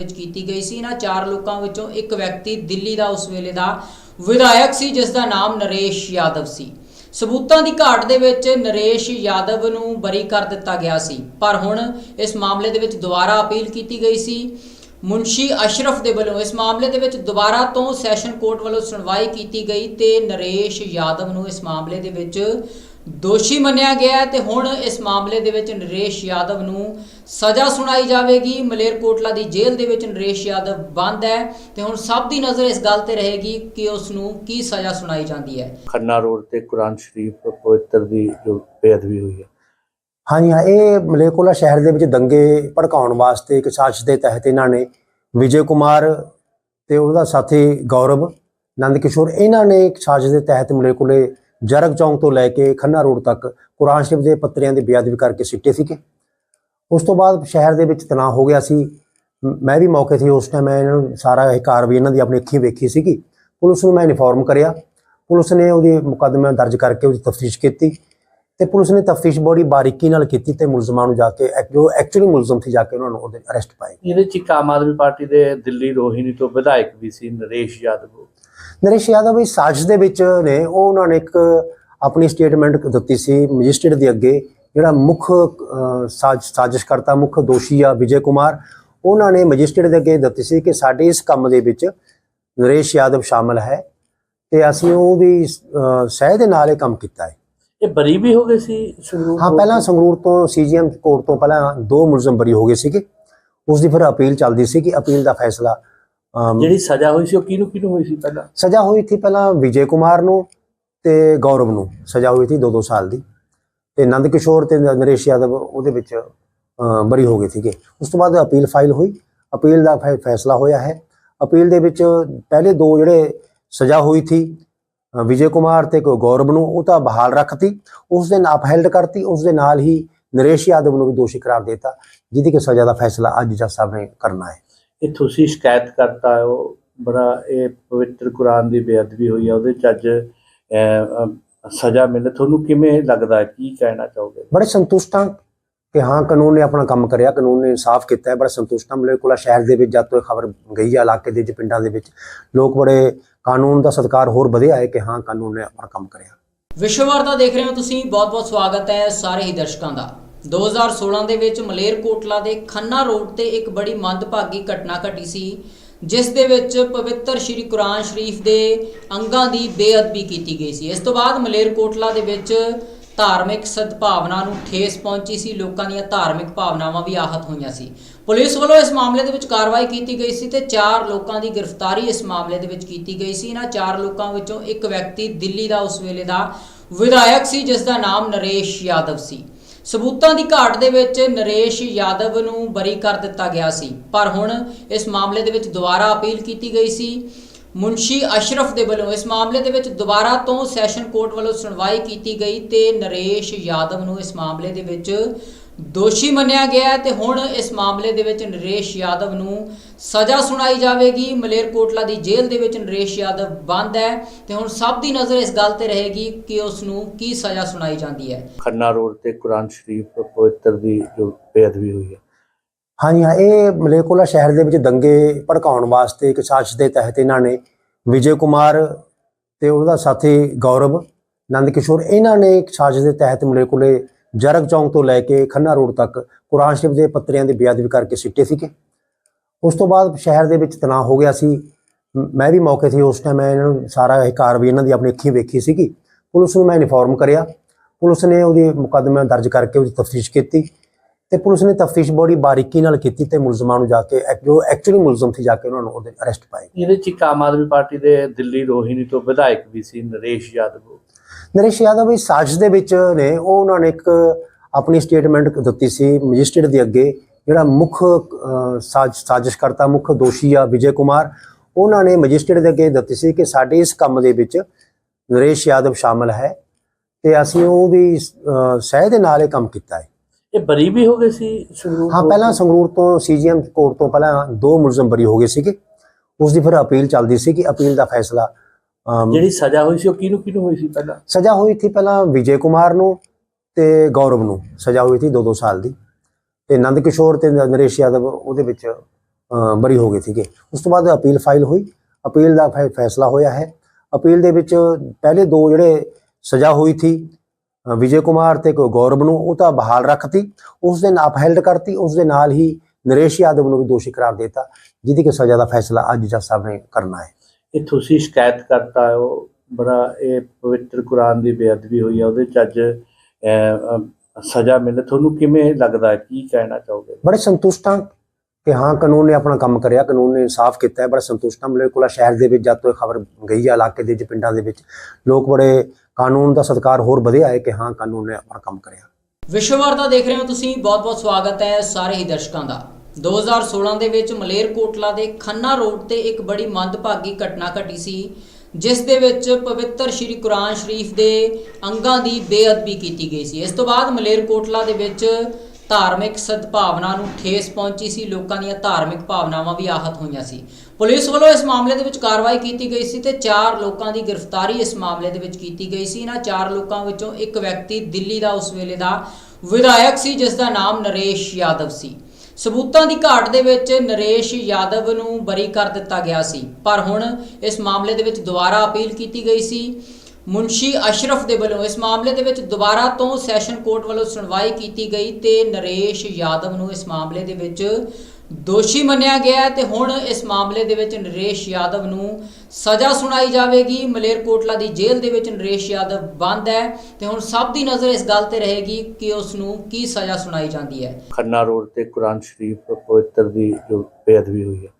ਵਿੱਚ ਕੀਤੀ ਗਈ ਸੀ। ਇਹਨਾਂ ਚਾਰ ਲੋਕਾਂ ਵਿੱਚੋਂ ਇੱਕ ਵਿਅਕਤੀ ਦਿੱਲੀ ਦਾ, ਉਸ ਵੇਲੇ ਦਾ ਵਿਧਾਇਕ ਸੀ, ਜਿਸ ਦਾ ਨਾਮ ਨਰੇਸ਼ ਯਾਦਵ ਸੀ। ਸਬੂਤਾਂ ਦੀ ਘਾਟ ਦੇ ਵਿੱਚ ਨਰੇਸ਼ ਯਾਦਵ ਨੂੰ ਬਰੀ ਕਰ ਦਿੱਤਾ ਗਿਆ ਸੀ। ਪਰ ਹੁਣ ਇਸ ਮਾਮਲੇ ਦੇ ਵਿੱਚ ਦੁਬਾਰਾ ਅਪੀਲ ਕੀਤੀ ਗਈ ਸੀ। ਮੁਨਸ਼ੀ ਅਸ਼ਰਫ ਦੇ ਵੱਲੋਂ ਇਸ ਮਾਮਲੇ ਦੇ ਵਿੱਚ ਦੁਬਾਰਾ ਤੋਂ ਸੈਸ਼ਨ ਕੋਰਟ ਵੱਲੋਂ ਸੁਣਵਾਈ ਕੀਤੀ ਗਈ ਤੇ ਨਰੇਸ਼ ਯਾਦਵ ਨੂੰ ਇਸ ਮਾਮਲੇ ਦੇ ਵਿੱਚ ਦੋਸ਼ੀ ਮੰਨਿਆ ਗਿਆ ਤੇ ਹੁਣ ਇਸ ਮਾਮਲੇ ਦੇ ਵਿੱਚ ਨਰੇਸ਼ ਯਾਦਵ ਨੂੰ ਸਜ਼ਾ ਸੁਣਾਈ ਜਾਵੇਗੀ। ਮਲੇਰਕੋਟਲਾ ਦੀ ਜੇਲ੍ਹ ਦੇ ਵਿੱਚ ਨਰੇਸ਼ ਯਾਦਵ ਬੰਦ ਹੈ ਤੇ ਹੁਣ ਸਭ ਦੀ ਨਜ਼ਰ ਇਸ ਗੱਲ ਤੇ ਰਹੇਗੀ ਕਿ ਉਸ ਨੂੰ ਕੀ ਸਜ਼ਾ ਸੁਣਾਈ ਜਾਂਦੀ ਹੈ। ਖੰਨਾ ਰੋਡ ਤੇ ਕੁਰਾਨ ਸ਼ਰੀਫ ਪਵਿੱਤਰ ਦੀ ਜੋ ਬੇਅਦਬੀ ਹੋਈ ਹੈ। ਹਾਂਜੀ ਹਾਂ ਇਹ ਮਲੇਕੋਲਾ ਸ਼ਹਿਰ ਦੇ ਵਿੱਚ ਦੰਗੇ ਭੜਕਾਉਣ ਵਾਸਤੇ ਇੱਕ ਸਾਜ਼ਿਸ਼ ਦੇ ਤਹਿਤ ਇਹਨਾਂ ਨੇ ਵਿਜੇ ਕੁਮਾਰ ਤੇ ਉਹਦਾ ਸਾਥੀ ਗੌਰਵ ਨੰਦ ਕਿਸ਼ੋਰ ਇਹਨਾਂ ਨੇ ਇੱਕ ਸਾਜ਼ਿਸ਼ ਦੇ ਤਹਿਤ ਮਲੇਕੋਲੇ ਜਰਗ ਚੌਂਕ ਤੋਂ ਲੈ ਕੇ ਖੰਨਾ ਰੋਡ ਤੱਕ ਕੁਰਾਨ ਸ਼ਰੀਫ ਦੇ ਪੱਤਰਿਆਂ ਦੀ ਬੇਅਦਬੀ ਕਰਕੇ ਸਿੱਟੇ ਸੀਗੇ। ਉਸ ਤੋਂ ਬਾਅਦ ਸ਼ਹਿਰ ਦੇ ਵਿੱਚ ਤਣਾਅ ਹੋ ਗਿਆ ਸੀ। ਮ- ਵੀ ਮੌਕੇ ਤੇ ਉਸ ਟਾਈਮ ਮੈਂ ਇਹਨਾਂ ਨੂੰ ਸਾਰਾ ਇਹ ਕਾਰਵਾਈ ਇਹਨਾਂ ਦੀ ਆਪਣੀ ਅੱਖੀਂ ਵੇਖੀ ਸੀਗੀ। ਪੁਲਿਸ ਨੂੰ ਮੈਂ ਇਨਫੋਰਮ ਕਰਿਆ। ਪੁਲਿਸ ਨੇ ਉਹਦੀ ਮੁਕੱਦਮਾ ਦਰਜ ਕਰਕੇ ਉਹਦੀ ਤਫਤੀਸ਼ ਕੀਤੀ ਤੇ ਪੁਲਿਸ ਨੇ ਤਫਤੀਸ਼ ਬੜੀ ਬਾਰੀਕੀ ਨਾਲ ਕੀਤੀ ਤੇ ਮੁਲਜ਼ਮਾਂ ਨੂੰ ਜਾ ਕੇ ਜੋ ਐਕਚੁਅਲੀ ਮੁਲਜ਼ਮ ਸੀ ਜਾ ਕੇ ਉਹਨਾਂ ਨੂੰ ਉਹਦੇ ਅਰੈਸਟ ਪਾਏ। ਇਹਦੇ ਚ ਇੱਕ ਆਮ ਆਦਮੀ ਪਾਰਟੀ ਦੇ ਦਿੱਲੀ ਰੋਹਿਣੀ ਤੋਂ ਵਿਧਾਇਕ ਵੀ ਸੀ ਨਰੇਸ਼ ਯਾਦਵ। ਨਰੇਸ਼ ਯਾਦਵ ਵੀ ਸਾਜ਼ਿਸ਼ ਦੇ ਵਿੱਚ ਨੇ। ਉਹ ਉਹਨਾਂ ਨੇ ਇੱਕ ਆਪਣੀ ਸਟੇਟਮੈਂਟ ਦਿੱਤੀ ਸੀ ਮੈਜਿਸਟ੍ਰੇਟ ਦੇ ਅੱਗੇ। ਜਿਹੜਾ ਮੁੱਖ ਅਹ, ਸਾਜ਼ ਸਾਜ਼ਿਸ਼ਕਰਤਾ ਮੁੱਖ ਦੋਸ਼ੀ ਆ ਵਿਜੇ ਕੁਮਾਰ ਉਹਨਾਂ ਨੇ ਮੈਜਿਸਟ੍ਰੇਟ ਦੇ ਅੱਗੇ ਦਿੱਤੀ ਸੀ ਕਿ ਸਾਡੇ ਇਸ ਕੰਮ ਦੇ ਵਿੱਚ ਨਰੇਸ਼ ਯਾਦਵ ਸ਼ਾਮਲ ਹੈ ਤੇ ਅਸੀਂ ਉਹਦੀ ਅਹ, ਸਹਿ ਦੇ ਨਾਲ ਇਹ ਕੰਮ ਕੀਤਾ ਹੈ। ਇਹ ਬਰੀ ਵੀ ਹੋ ਗਏ ਸੀ ਸੰਗਰੂਰ ਹਾਂ ਪਹਿਲਾਂ? ਸੰਗਰੂਰ ਤੋਂ ਸੀਜੀਐਮ ਕੋਰਟ ਤੋਂ ਪਹਿਲਾਂ ਦੋ ਮੁਲਜ਼ਮ ਬਰੀ ਹੋ ਗਏ ਸੀਗੇ। ਉਸ ਦੀ ਫਿਰ ਅਪੀਲ ਚੱਲਦੀ ਸੀ ਕਿ ਅਪੀਲ ਦਾ ਫੈਸਲਾ ਜਿਹੜੀ ਸਜ਼ਾ ਹੋਈ ਸੀ ਉਹ ਕਿਹਨੂੰ ਕਿਹਨੂੰ ਹੋਈ ਸੀ ਪਹਿਲਾਂ? ਸਜ਼ਾ ਹੋਈ ਸੀ ਪਹਿਲਾਂ ਵਿਜੇ ਕੁਮਾਰ ਨੂੰ ਤੇ ਗੌਰਵ ਨੂੰ। ਸਜ਼ਾ ਹੋਈ ਸੀ 2-2 ਸਾਲ ਦੀ। ਤੇ ਨੰਦ ਕਿਸ਼ੋਰ ਤੇ ਨਰੇਸ਼ ਯਾਦਵ ਉਹਦੇ ਵਿੱਚ ਬਰੀ ਹੋ ਗਏ ਸੀਗੇ। ਉਸ ਤੋਂ ਬਾਅਦ ਅਪੀਲ ਫਾਈਲ ਹੋਈ। ਅਪੀਲ ਦਾ ਫੈਸਲਾ ਹੋਇਆ ਹੈ। ਅਪੀਲ ਦੇ ਵਿੱਚ ਪਹਿਲੇ ਦੋ ਜਿਹੜੇ ਸਜ਼ਾ ਹੋਈ ਸੀ ਵਿਜੇ ਕੁਮਾਰ ਤੇ ਕੋ ਗੌਰਵ ਨੂੰ, ਉਹ ਤਾਂ ਬਹਾਲ ਰੱਖਤੀ। ਉਸ ਦੇ ਨਾਲ ਅਪਹੈਲਡ ਕਰਤੀ। ਉਸ ਦੇ ਨਾਲ ਹੀ ਨਰੇਸ਼ ਯਾਦਵ ਨੂੰ ਵੀ ਦੋਸ਼ੀ ਕਰਾਰ ਦਿੱਤਾ, ਜਿਹਦੀ ਕਿ ਸਜ਼ਾ ਦਾ ਫੈਸਲਾ ਅੱਜ ਜੱਜ ਸਾਹਿਬ ਨੇ ਕਰਨਾ ਹੈ। ਇਹ ਤੁਸੀਂ ਸ਼ਿਕਾਇਤ ਕਰਤਾ ਹੈ। ਬੜਾ, ਇਹ ਪਵਿੱਤਰ ਕੁਰਾਨ ਦੀ ਬੇਅਦਬੀ ਹੋਈ ਹੈ। ਉਹਦੇ ਚ ਅੱਜ ਸਜ਼ਾ ਮਿਲੇ ਤੁਹਾਨੂੰ ਕਿਵੇਂ ਲੱਗਦਾ ਹੈ? ਕੀ ਕਹਿਣਾ ਚਾਹੋਗੇ? ਬੜੇ ਸੰਤੁਸ਼ਟ ਹਾਂ ਕਿ ਹਾਂ ਕਾਨੂੰਨ ਨੇ ਆਪਣਾ ਕੰਮ ਕਰਿਆ ਕਾਨੂੰਨ ਨੇ ਇਨਸਾਫ ਕੀਤਾ ਹੈ ਬੜਾ ਸੰਤੁਸ਼ਟ ਹਾਂ। ਮਲੇਕੋਲਾ ਸ਼ਹਿਰ ਦੇ ਵਿੱਚ ਜਦ ਤੋਂ ਇਹ ਖਬਰ ਗਈ ਹੈ ਇਲਾਕੇ ਦੇ ਵਿੱਚ ਪਿੰਡਾਂ ਦੇ ਵਿੱਚ ਲੋਕ ਬੜੇ ਕਾਨੂੰਨ ਦਾ ਸਤਿਕਾਰ ਹੋਰ ਵਧਿਆ ਹੈ ਕਿ ਹਾਂ ਕਾਨੂੰਨ ਨੇ ਆਪਣਾ ਕੰਮ ਕਰਿਆ। ਵਿਸ਼ਵ ਵਾਰਤਾ ਦੇਖ ਰਹੇ ਹੋ ਤੁਸੀਂ ਬਹੁਤ-ਬਹੁਤ ਸਵਾਗਤ ਹੈ ਸਾਰੇ ਹੀ ਦਰਸ਼ਕਾਂ ਦਾ। 2016 ਦੇ ਵਿੱਚ ਮਲੇਰਕੋਟਲਾ ਦੇ ਖੰਨਾ ਰੋਡ ਤੇ ਇੱਕ ਬੜੀ ਮੰਦਭਾਗੀ ਘਟਨਾ ਘਟੀ ਸੀ। ਜਿਸ ਦੇ ਵਿੱਚ ਪਵਿੱਤਰ ਸ਼੍ਰੀ ਕੁਰਾਨ ਸ਼ਰੀਫ ਦੇ ਅੰਗਾਂ ਦੀ ਬੇਅਦਬੀ ਕੀਤੀ ਗਈ ਸੀ। ਇਸ ਤੋਂ ਬਾਅਦ ਮਲੇਰਕੋਟਲਾ ਦੇ ਵਿੱਚ ਧਾਰਮਿਕ ਸਦਭਾਵਨਾ ਨੂੰ ਠੇਸ ਪਹੁੰਚੀ ਸੀ। ਲੋਕਾਂ ਦੀਆਂ ਧਾਰਮਿਕ ਭਾਵਨਾਵਾਂ ਵੀ ਆਹਤ ਹੋਈਆਂ ਸੀ। ਪੁਲਿਸ ਵੱਲੋਂ ਇਸ ਮਾਮਲੇ ਦੇ ਵਿੱਚ ਕਾਰਵਾਈ ਕੀਤੀ ਗਈ ਸੀ ਤੇ ਚਾਰ ਲੋਕਾਂ ਦੀ ਗ੍ਰਿਫਤਾਰੀ ਇਸ ਮਾਮਲੇ ਦੇ ਵਿੱਚ ਕੀਤੀ ਗਈ ਸੀ। ਇਹਨਾਂ ਚਾਰ ਲੋਕਾਂ ਵਿੱਚੋਂ ਇੱਕ ਵਿਅਕਤੀ ਦਿੱਲੀ ਦਾ, ਉਸ ਵੇਲੇ ਦਾ ਵਿਧਾਇਕ ਸੀ ਜਿਸ ਦਾ ਨਾਮ ਨਰੇਸ਼ ਯਾਦਵ ਸੀ। ਸਬੂਤਾਂ ਦੀ ਘਾਟ ਦੇ ਵਿੱਚ ਨਰੇਸ਼ ਯਾਦਵ ਨੂੰ ਬਰੀ ਕਰ ਦਿੱਤਾ ਗਿਆ ਸੀ। ਪਰ ਹੁਣ ਇਸ ਮਾਮਲੇ ਦੇ ਵਿੱਚ ਦੁਬਾਰਾ ਅਪੀਲ ਕੀਤੀ ਗਈ ਸੀ। ਮੁਨਸ਼ੀ ਅਸ਼ਰਫ ਦੇ ਵੱਲੋਂ ਇਸ ਮਾਮਲੇ ਦੇ ਵਿੱਚ ਦੁਬਾਰਾ ਤੋਂ ਸੈਸ਼ਨ ਕੋਰਟ ਵੱਲੋਂ ਸੁਣਵਾਈ ਕੀਤੀ ਗਈ ਤੇ ਨਰੇਸ਼ ਯਾਦਵ ਨੂੰ ਇਸ ਮਾਮਲੇ ਦੇ ਵਿੱਚ ਦੋਸ਼ੀ ਮੰਨਿਆ ਗਿਆ ਹੈ ਤੇ ਹੁਣ ਇਸ ਮਾਮਲੇ ਦੇ ਵਿੱਚ ਨਰੇਸ਼ ਯਾਦਵ ਨੂੰ ਸਜ਼ਾ ਸੁਣਾਈ ਜਾਵੇਗੀ। ਮਲੇਰਕੋਟਲਾ ਦੀ ਜੇਲ੍ਹ ਦੇ ਵਿੱਚ ਨਰੇਸ਼ ਯਾਦਵ ਬੰਦ ਹੈ ਤੇ ਹੁਣ ਸਭ ਦੀ ਨਜ਼ਰ ਇਸ ਗੱਲ ਤੇ ਰਹੇਗੀ ਕਿ ਉਸ ਨੂੰ ਕੀ ਸਜ਼ਾ ਸੁਣਾਈ ਜਾਂਦੀ ਹੈ। ਖੰਨਾ ਰੋਡ ਤੇ ਕੁਰਾਨ ਸ਼ਰੀਫ ਪਵਿੱਤਰ ਦੀ ਜੋ ਬੇਅਦਬੀ ਹੋਈ ਹੈ। ਹਾਂਜੀ ਹਾਂ ਇਹ ਮਲੇਕੋਲਾ ਸ਼ਹਿਰ ਦੇ ਵਿੱਚ ਦੰਗੇ ਭੜਕਾਉਣ ਵਾਸਤੇ ਇੱਕ ਸਾਜ਼ਿਸ਼ ਦੇ ਤਹਿਤ ਇਹਨਾਂ ਨੇ ਵਿਜੇ ਕੁਮਾਰ ਤੇ ਉਹਦਾ ਸਾਥੀ ਗੌਰਵ ਨੰਦ ਕਿਸ਼ੋਰ ਇਹਨਾਂ ਨੇ ਇੱਕ ਸਾਜ਼ਿਸ਼ ਦੇ ਤਹਿਤ ਮਲੇਕੋਲੇ ਜਰਗ ਚੌਂਕ ਤੋਂ ਲੈ ਕੇ ਖੰਨਾ ਰੋਡ ਤੱਕ ਕੁਰਾਨ ਸ਼ਰੀਫ ਦੇ ਪੱਤਰਿਆਂ ਦੀ ਬੇਅਦਬੀ ਕਰਕੇ ਸਿੱਟੇ ਸੀਗੇ। ਉਸ ਤੋਂ ਬਾਅਦ ਸ਼ਹਿਰ ਦੇ ਵਿੱਚ ਤਣਾਅ ਹੋ ਗਿਆ ਸੀ। ਮ- ਵੀ ਮੌਕੇ ਤੇ ਉਸ ਟਾਈਮ ਮੈਂ ਇਹਨਾਂ ਨੂੰ ਸਾਰਾ ਇਹ ਕਾਰਵਾਈ ਇਹਨਾਂ ਦੀ ਆਪਣੀ ਅੱਖੀਂ ਵੇਖੀ ਸੀਗੀ। ਪੁਲਿਸ ਨੂੰ ਮੈਂ ਇਨਫੋਰਮ ਕਰਿਆ। ਪੁਲਿਸ ਨੇ ਉਹਦੀ ਮੁਕੱਦਮਾ ਦਰਜ ਕਰਕੇ ਉਹਦੀ ਤਫਤੀਸ਼ ਕੀਤੀ ਤੇ ਪੁਲਿਸ ਨੇ ਤਫਤੀਸ਼ ਬੜੀ ਬਾਰੀਕੀ ਨਾਲ ਕੀਤੀ ਤੇ ਮੁਲਜ਼ਮਾਂ ਨੂੰ ਜਾ ਕੇ ਜੋ ਐਕਚੁਅਲੀ ਮੁਲਜ਼ਮ ਸੀ ਜਾ ਕੇ ਉਹਨਾਂ ਨੂੰ ਉਹਦੇ ਅਰੈਸਟ ਪਾਏ। ਇਹਦੇ ਚ ਇੱਕ ਆਮ ਆਦਮੀ ਪਾਰਟੀ ਦੇ ਦਿੱਲੀ ਰੋਹਿਣੀ ਤੋਂ ਵਿਧਾਇਕ ਵੀ ਸੀ ਨਰੇਸ਼ ਯਾਦਵ। ਨਰੇਸ਼ ਯਾਦਵ ਵੀ ਸਾਜ਼ਿਸ਼ ਦੇ ਵਿੱਚ ਨੇ। ਉਹ ਉਹਨਾਂ ਨੇ ਇੱਕ ਆਪਣੀ ਸਟੇਟਮੈਂਟ ਦਿੱਤੀ ਸੀ ਮੈਜਿਸਟ੍ਰੇਟ ਦੇ ਅੱਗੇ। ਜਿਹੜਾ ਮੁੱਖ ਅਹ, ਸਾਜ਼ ਸਾਜ਼ਿਸ਼ਕਰਤਾ ਮੁੱਖ ਦੋਸ਼ੀ ਆ ਵਿਜੇ ਕੁਮਾਰ ਉਹਨਾਂ ਨੇ ਮੈਜਿਸਟ੍ਰੇਟ ਦੇ ਅੱਗੇ ਦਿੱਤੀ ਸੀ ਕਿ ਸਾਡੇ ਇਸ ਕੰਮ ਦੇ ਵਿੱਚ ਨਰੇਸ਼ ਯਾਦਵ ਸ਼ਾਮਲ ਹੈ ਤੇ ਅਸੀਂ ਉਹਦੀ ਅਹ, ਸਹਿ ਦੇ ਨਾਲ ਇਹ ਕੰਮ ਕੀਤਾ ਹੈ। ਇਹ ਬਰੀ ਵੀ ਹੋ ਗਏ ਸੀ ਸੰਗਰੂਰ ਹਾਂ ਪਹਿਲਾਂ? ਸੰਗਰੂਰ ਤੋਂ ਸੀਜੀਐਮ ਕੋਰਟ ਤੋਂ ਪਹਿਲਾਂ ਦੋ ਮੁਲਜ਼ਮ ਬਰੀ ਹੋ ਗਏ ਸੀਗੇ। ਉਸ ਦੀ ਫਿਰ ਅਪੀਲ ਚੱਲਦੀ ਸੀ ਕਿ ਅਪੀਲ ਦਾ ਫੈਸਲਾ ਜਿਹੜੀ ਸਜ਼ਾ ਹੋਈ ਸੀ ਉਹ ਕਿਹਨੂੰ ਕਿਹਨੂੰ ਹੋਈ ਸੀ ਪਹਿਲਾਂ? ਸਜ਼ਾ ਹੋਈ ਸੀ ਪਹਿਲਾਂ ਵਿਜੇ ਕੁਮਾਰ ਨੂੰ ਤੇ ਗੌਰਵ ਨੂੰ। ਸਜ਼ਾ ਹੋਈ ਸੀ 2-2 ਸਾਲ ਦੀ। ਤੇ ਨੰਦ ਕਿਸ਼ੋਰ ਤੇ ਨਰੇਸ਼ ਯਾਦਵ ਉਹਦੇ ਵਿੱਚ ਅ, ਬਰੀ ਹੋ ਗਏ ਸੀਗੇ। ਉਸ ਤੋਂ ਬਾਅਦ ਅਪੀਲ ਫਾਈਲ ਹੋਈ। ਅਪੀਲ ਦਾ ਫੈ- ਫੈਸਲਾ ਹੋਇਆ ਹੈ। ਅਪੀਲ ਦੇ ਵਿੱਚ ਪਹਿਲੇ ਦੋ ਜਿਹੜੇ ਸਜ਼ਾ ਹੋਈ ਸੀ ਵਿਜੇ ਕੁਮਾਰ ਤੇ ਗੌ- ਗੌਰਵ ਨੂੰ ਉਹ ਤਾਂ ਬਹਾਲ ਰੱਖਤੀ। ਉਸ ਦਿਨ ਅਪਹੈਲਡ ਕਰਤੀ। ਉਸ ਦੇ ਨਾਲ ਹੀ ਨਰੇਸ਼ ਯਾਦਵ ਨੂੰ ਵੀ ਦੋਸ਼ੀ ਕਰਾਰ ਦਿੱਤਾ ਜਿਹਦੀ ਕਿ ਸਜ਼ਾ ਦਾ ਫੈਸਲਾ ਅੱਜ ਜੱਜ ਸਾਹਿਬ ਨੇ ਕਰਨਾ ਹੈ। ਇਹ ਤੁਸੀਂ ਸ਼ਿਕਾਇਤ ਕਰਤਾ ਹੋ। ਬੜਾ ਇਹ ਪਵਿੱਤਰ ਕੁਰਾਨ ਦੀ ਬੇਅਦਬੀ ਹੋਈ ਹੈ। ਉਹਦੇ ਚ ਅੱਜ ਸਜ਼ਾ ਮਿਲੇ ਤੁਹਾਨੂੰ ਕਿਵੇਂ ਲੱਗਦਾ ਹੈ? ਕੀ ਕਹਿਣਾ ਚਾਹੋਗੇ? ਬੜੇ ਸੰਤੁਸ਼ਟ ਹਾਂ ਕਿ ਹਾਂ ਕਾਨੂੰਨ ਨੇ ਆਪਣਾ ਕੰਮ ਕਰਿਆ ਕਾਨੂੰਨ ਨੇ ਇਨਸਾਫ ਕੀਤਾ ਹੈ ਬੜਾ ਸੰਤੁਸ਼ਟ ਹਾਂ। ਮਲੇਕੋਲਾ ਸ਼ਹਿਰ ਦੇ ਵਿੱਚ ਜਦ ਤੋਂ ਇਹ ਖਬਰ ਗਈ ਹੈ ਇਲਾਕੇ ਦੇ ਵਿੱਚ ਪਿੰਡਾਂ ਦੇ ਵਿੱਚ। ਲੋਕ ਬੜੇ ਕਾਨੂੰਨ ਦਾ ਸਤਿਕਾਰ ਹੋਰ ਵਧਿਆ ਹੈ ਕਿ ਹਾਂ ਕਾਨੂੰਨ ਨੇ ਆਪਣਾ ਕੰਮ ਕਰਿਆ। ਵਿਸ਼ਵਵਾਰਤਾ ਦੇਖ ਰਹੇ ਹੋ ਤੁਸੀਂ ਬਹੁਤ-ਬਹੁਤ ਸਵਾਗਤ ਹੈ ਸਾਰੇ ਹੀ ਦਰਸ਼ਕਾਂ ਦਾ। 2016 ਦੇ ਵਿੱਚ ਮਲੇਰਕੋਟਲਾ ਦੇ ਖੰਨਾ ਰੋਡ ਤੇ ਇੱਕ ਬੜੀ ਮੰਦਭਾਗੀ ਘਟਨਾ ਘਟੀ ਸੀ। ਜਿਸ ਦੇ ਵਿੱਚ ਪਵਿੱਤਰ ਸ਼੍ਰੀ ਕੁਰਾਨ ਸ਼ਰੀਫ ਦੇ ਅੰਗਾਂ ਦੀ ਬੇਅਦਬੀ ਕੀਤੀ ਗਈ ਸੀ। ਇਸ ਤੋਂ ਬਾਅਦ ਮਲੇਰਕੋਟਲਾ ਦੇ ਵਿੱਚ ਧਾਰਮਿਕ ਸਦਭਾਵਨਾ ਨੂੰ ਠੇਸ ਪਹੁੰਚੀ ਸੀ। ਲੋਕਾਂ ਦੀਆਂ ਧਾਰਮਿਕ ਭਾਵਨਾਵਾਂ ਵੀ ਆਹਤ ਹੋਈਆਂ ਸੀ। ਪੁਲਿਸ ਵੱਲੋਂ ਇਸ ਮਾਮਲੇ ਦੇ ਵਿੱਚ ਕਾਰਵਾਈ ਕੀਤੀ ਗਈ ਸੀ ਤੇ ਚਾਰ ਲੋਕਾਂ ਦੀ ਗ੍ਰਿਫਤਾਰੀ ਇਸ ਮਾਮਲੇ ਦੇ ਵਿੱਚ ਕੀਤੀ ਗਈ ਸੀ। ਇਹਨਾਂ ਚਾਰ ਲੋਕਾਂ ਵਿੱਚੋਂ ਇੱਕ ਵਿਅਕਤੀ ਦਿੱਲੀ ਦਾ, ਉਸ ਵੇਲੇ ਦਾ ਵਿਧਾਇਕ ਸੀ ਜਿਸ ਦਾ ਨਾਮ ਨਰੇਸ਼ ਯਾਦਵ ਸੀ। ਸਬੂਤਾਂ ਦੀ ਘਾਟ ਦੇ ਵਿੱਚ ਨਰੇਸ਼ ਯਾਦਵ ਨੂੰ ਬਰੀ ਕਰ ਦਿੱਤਾ ਗਿਆ ਸੀ। ਪਰ ਹੁਣ ਇਸ ਮਾਮਲੇ ਦੇ ਵਿੱਚ ਦੁਬਾਰਾ ਅਪੀਲ ਕੀਤੀ ਗਈ ਸੀ। ਮੁਨਸ਼ੀ ਅਸ਼ਰਫ ਦੇ ਵੱਲੋਂ ਇਸ ਮਾਮਲੇ ਦੇ ਵਿੱਚ ਦੁਬਾਰਾ ਤੋਂ ਸੈਸ਼ਨ ਕੋਰਟ ਵੱਲੋਂ ਸੁਣਵਾਈ ਕੀਤੀ ਗਈ ਤੇ ਨਰੇਸ਼ ਯਾਦਵ ਨੂੰ ਇਸ ਮਾਮਲੇ ਦੇ ਵਿੱਚ ਦੋਸ਼ੀ ਮੰਨਿਆ ਗਿਆ ਹੈ ਤੇ ਹੁਣ ਇਸ ਮਾਮਲੇ ਦੇ ਵਿੱਚ ਨਰੇਸ਼ ਯਾਦਵ ਨੂੰ ਸਜ਼ਾ ਸੁਣਾਈ ਜਾਵੇਗੀ। ਮਲੇਰਕੋਟਲਾ ਦੀ ਜੇਲ੍ਹ ਦੇ ਵਿੱਚ ਨਰੇਸ਼ ਯਾਦਵ ਬੰਦ ਹੈ ਤੇ ਹੁਣ ਸਭ ਦੀ ਨਜ਼ਰ ਇਸ ਗੱਲ ਤੇ ਰਹੇਗੀ ਕਿ ਉਸ ਨੂੰ ਕੀ ਸਜ਼ਾ ਸੁਣਾਈ ਜਾਂਦੀ ਹੈ। ਖੰਨਾ ਰੋਡ ਤੇ ਕੁਰਾਨ ਸ਼ਰੀਫ ਪਵਿੱਤਰ ਦੀ ਜੋ ਬੇਅਦਬੀ ਹੋਈ ਹੈ।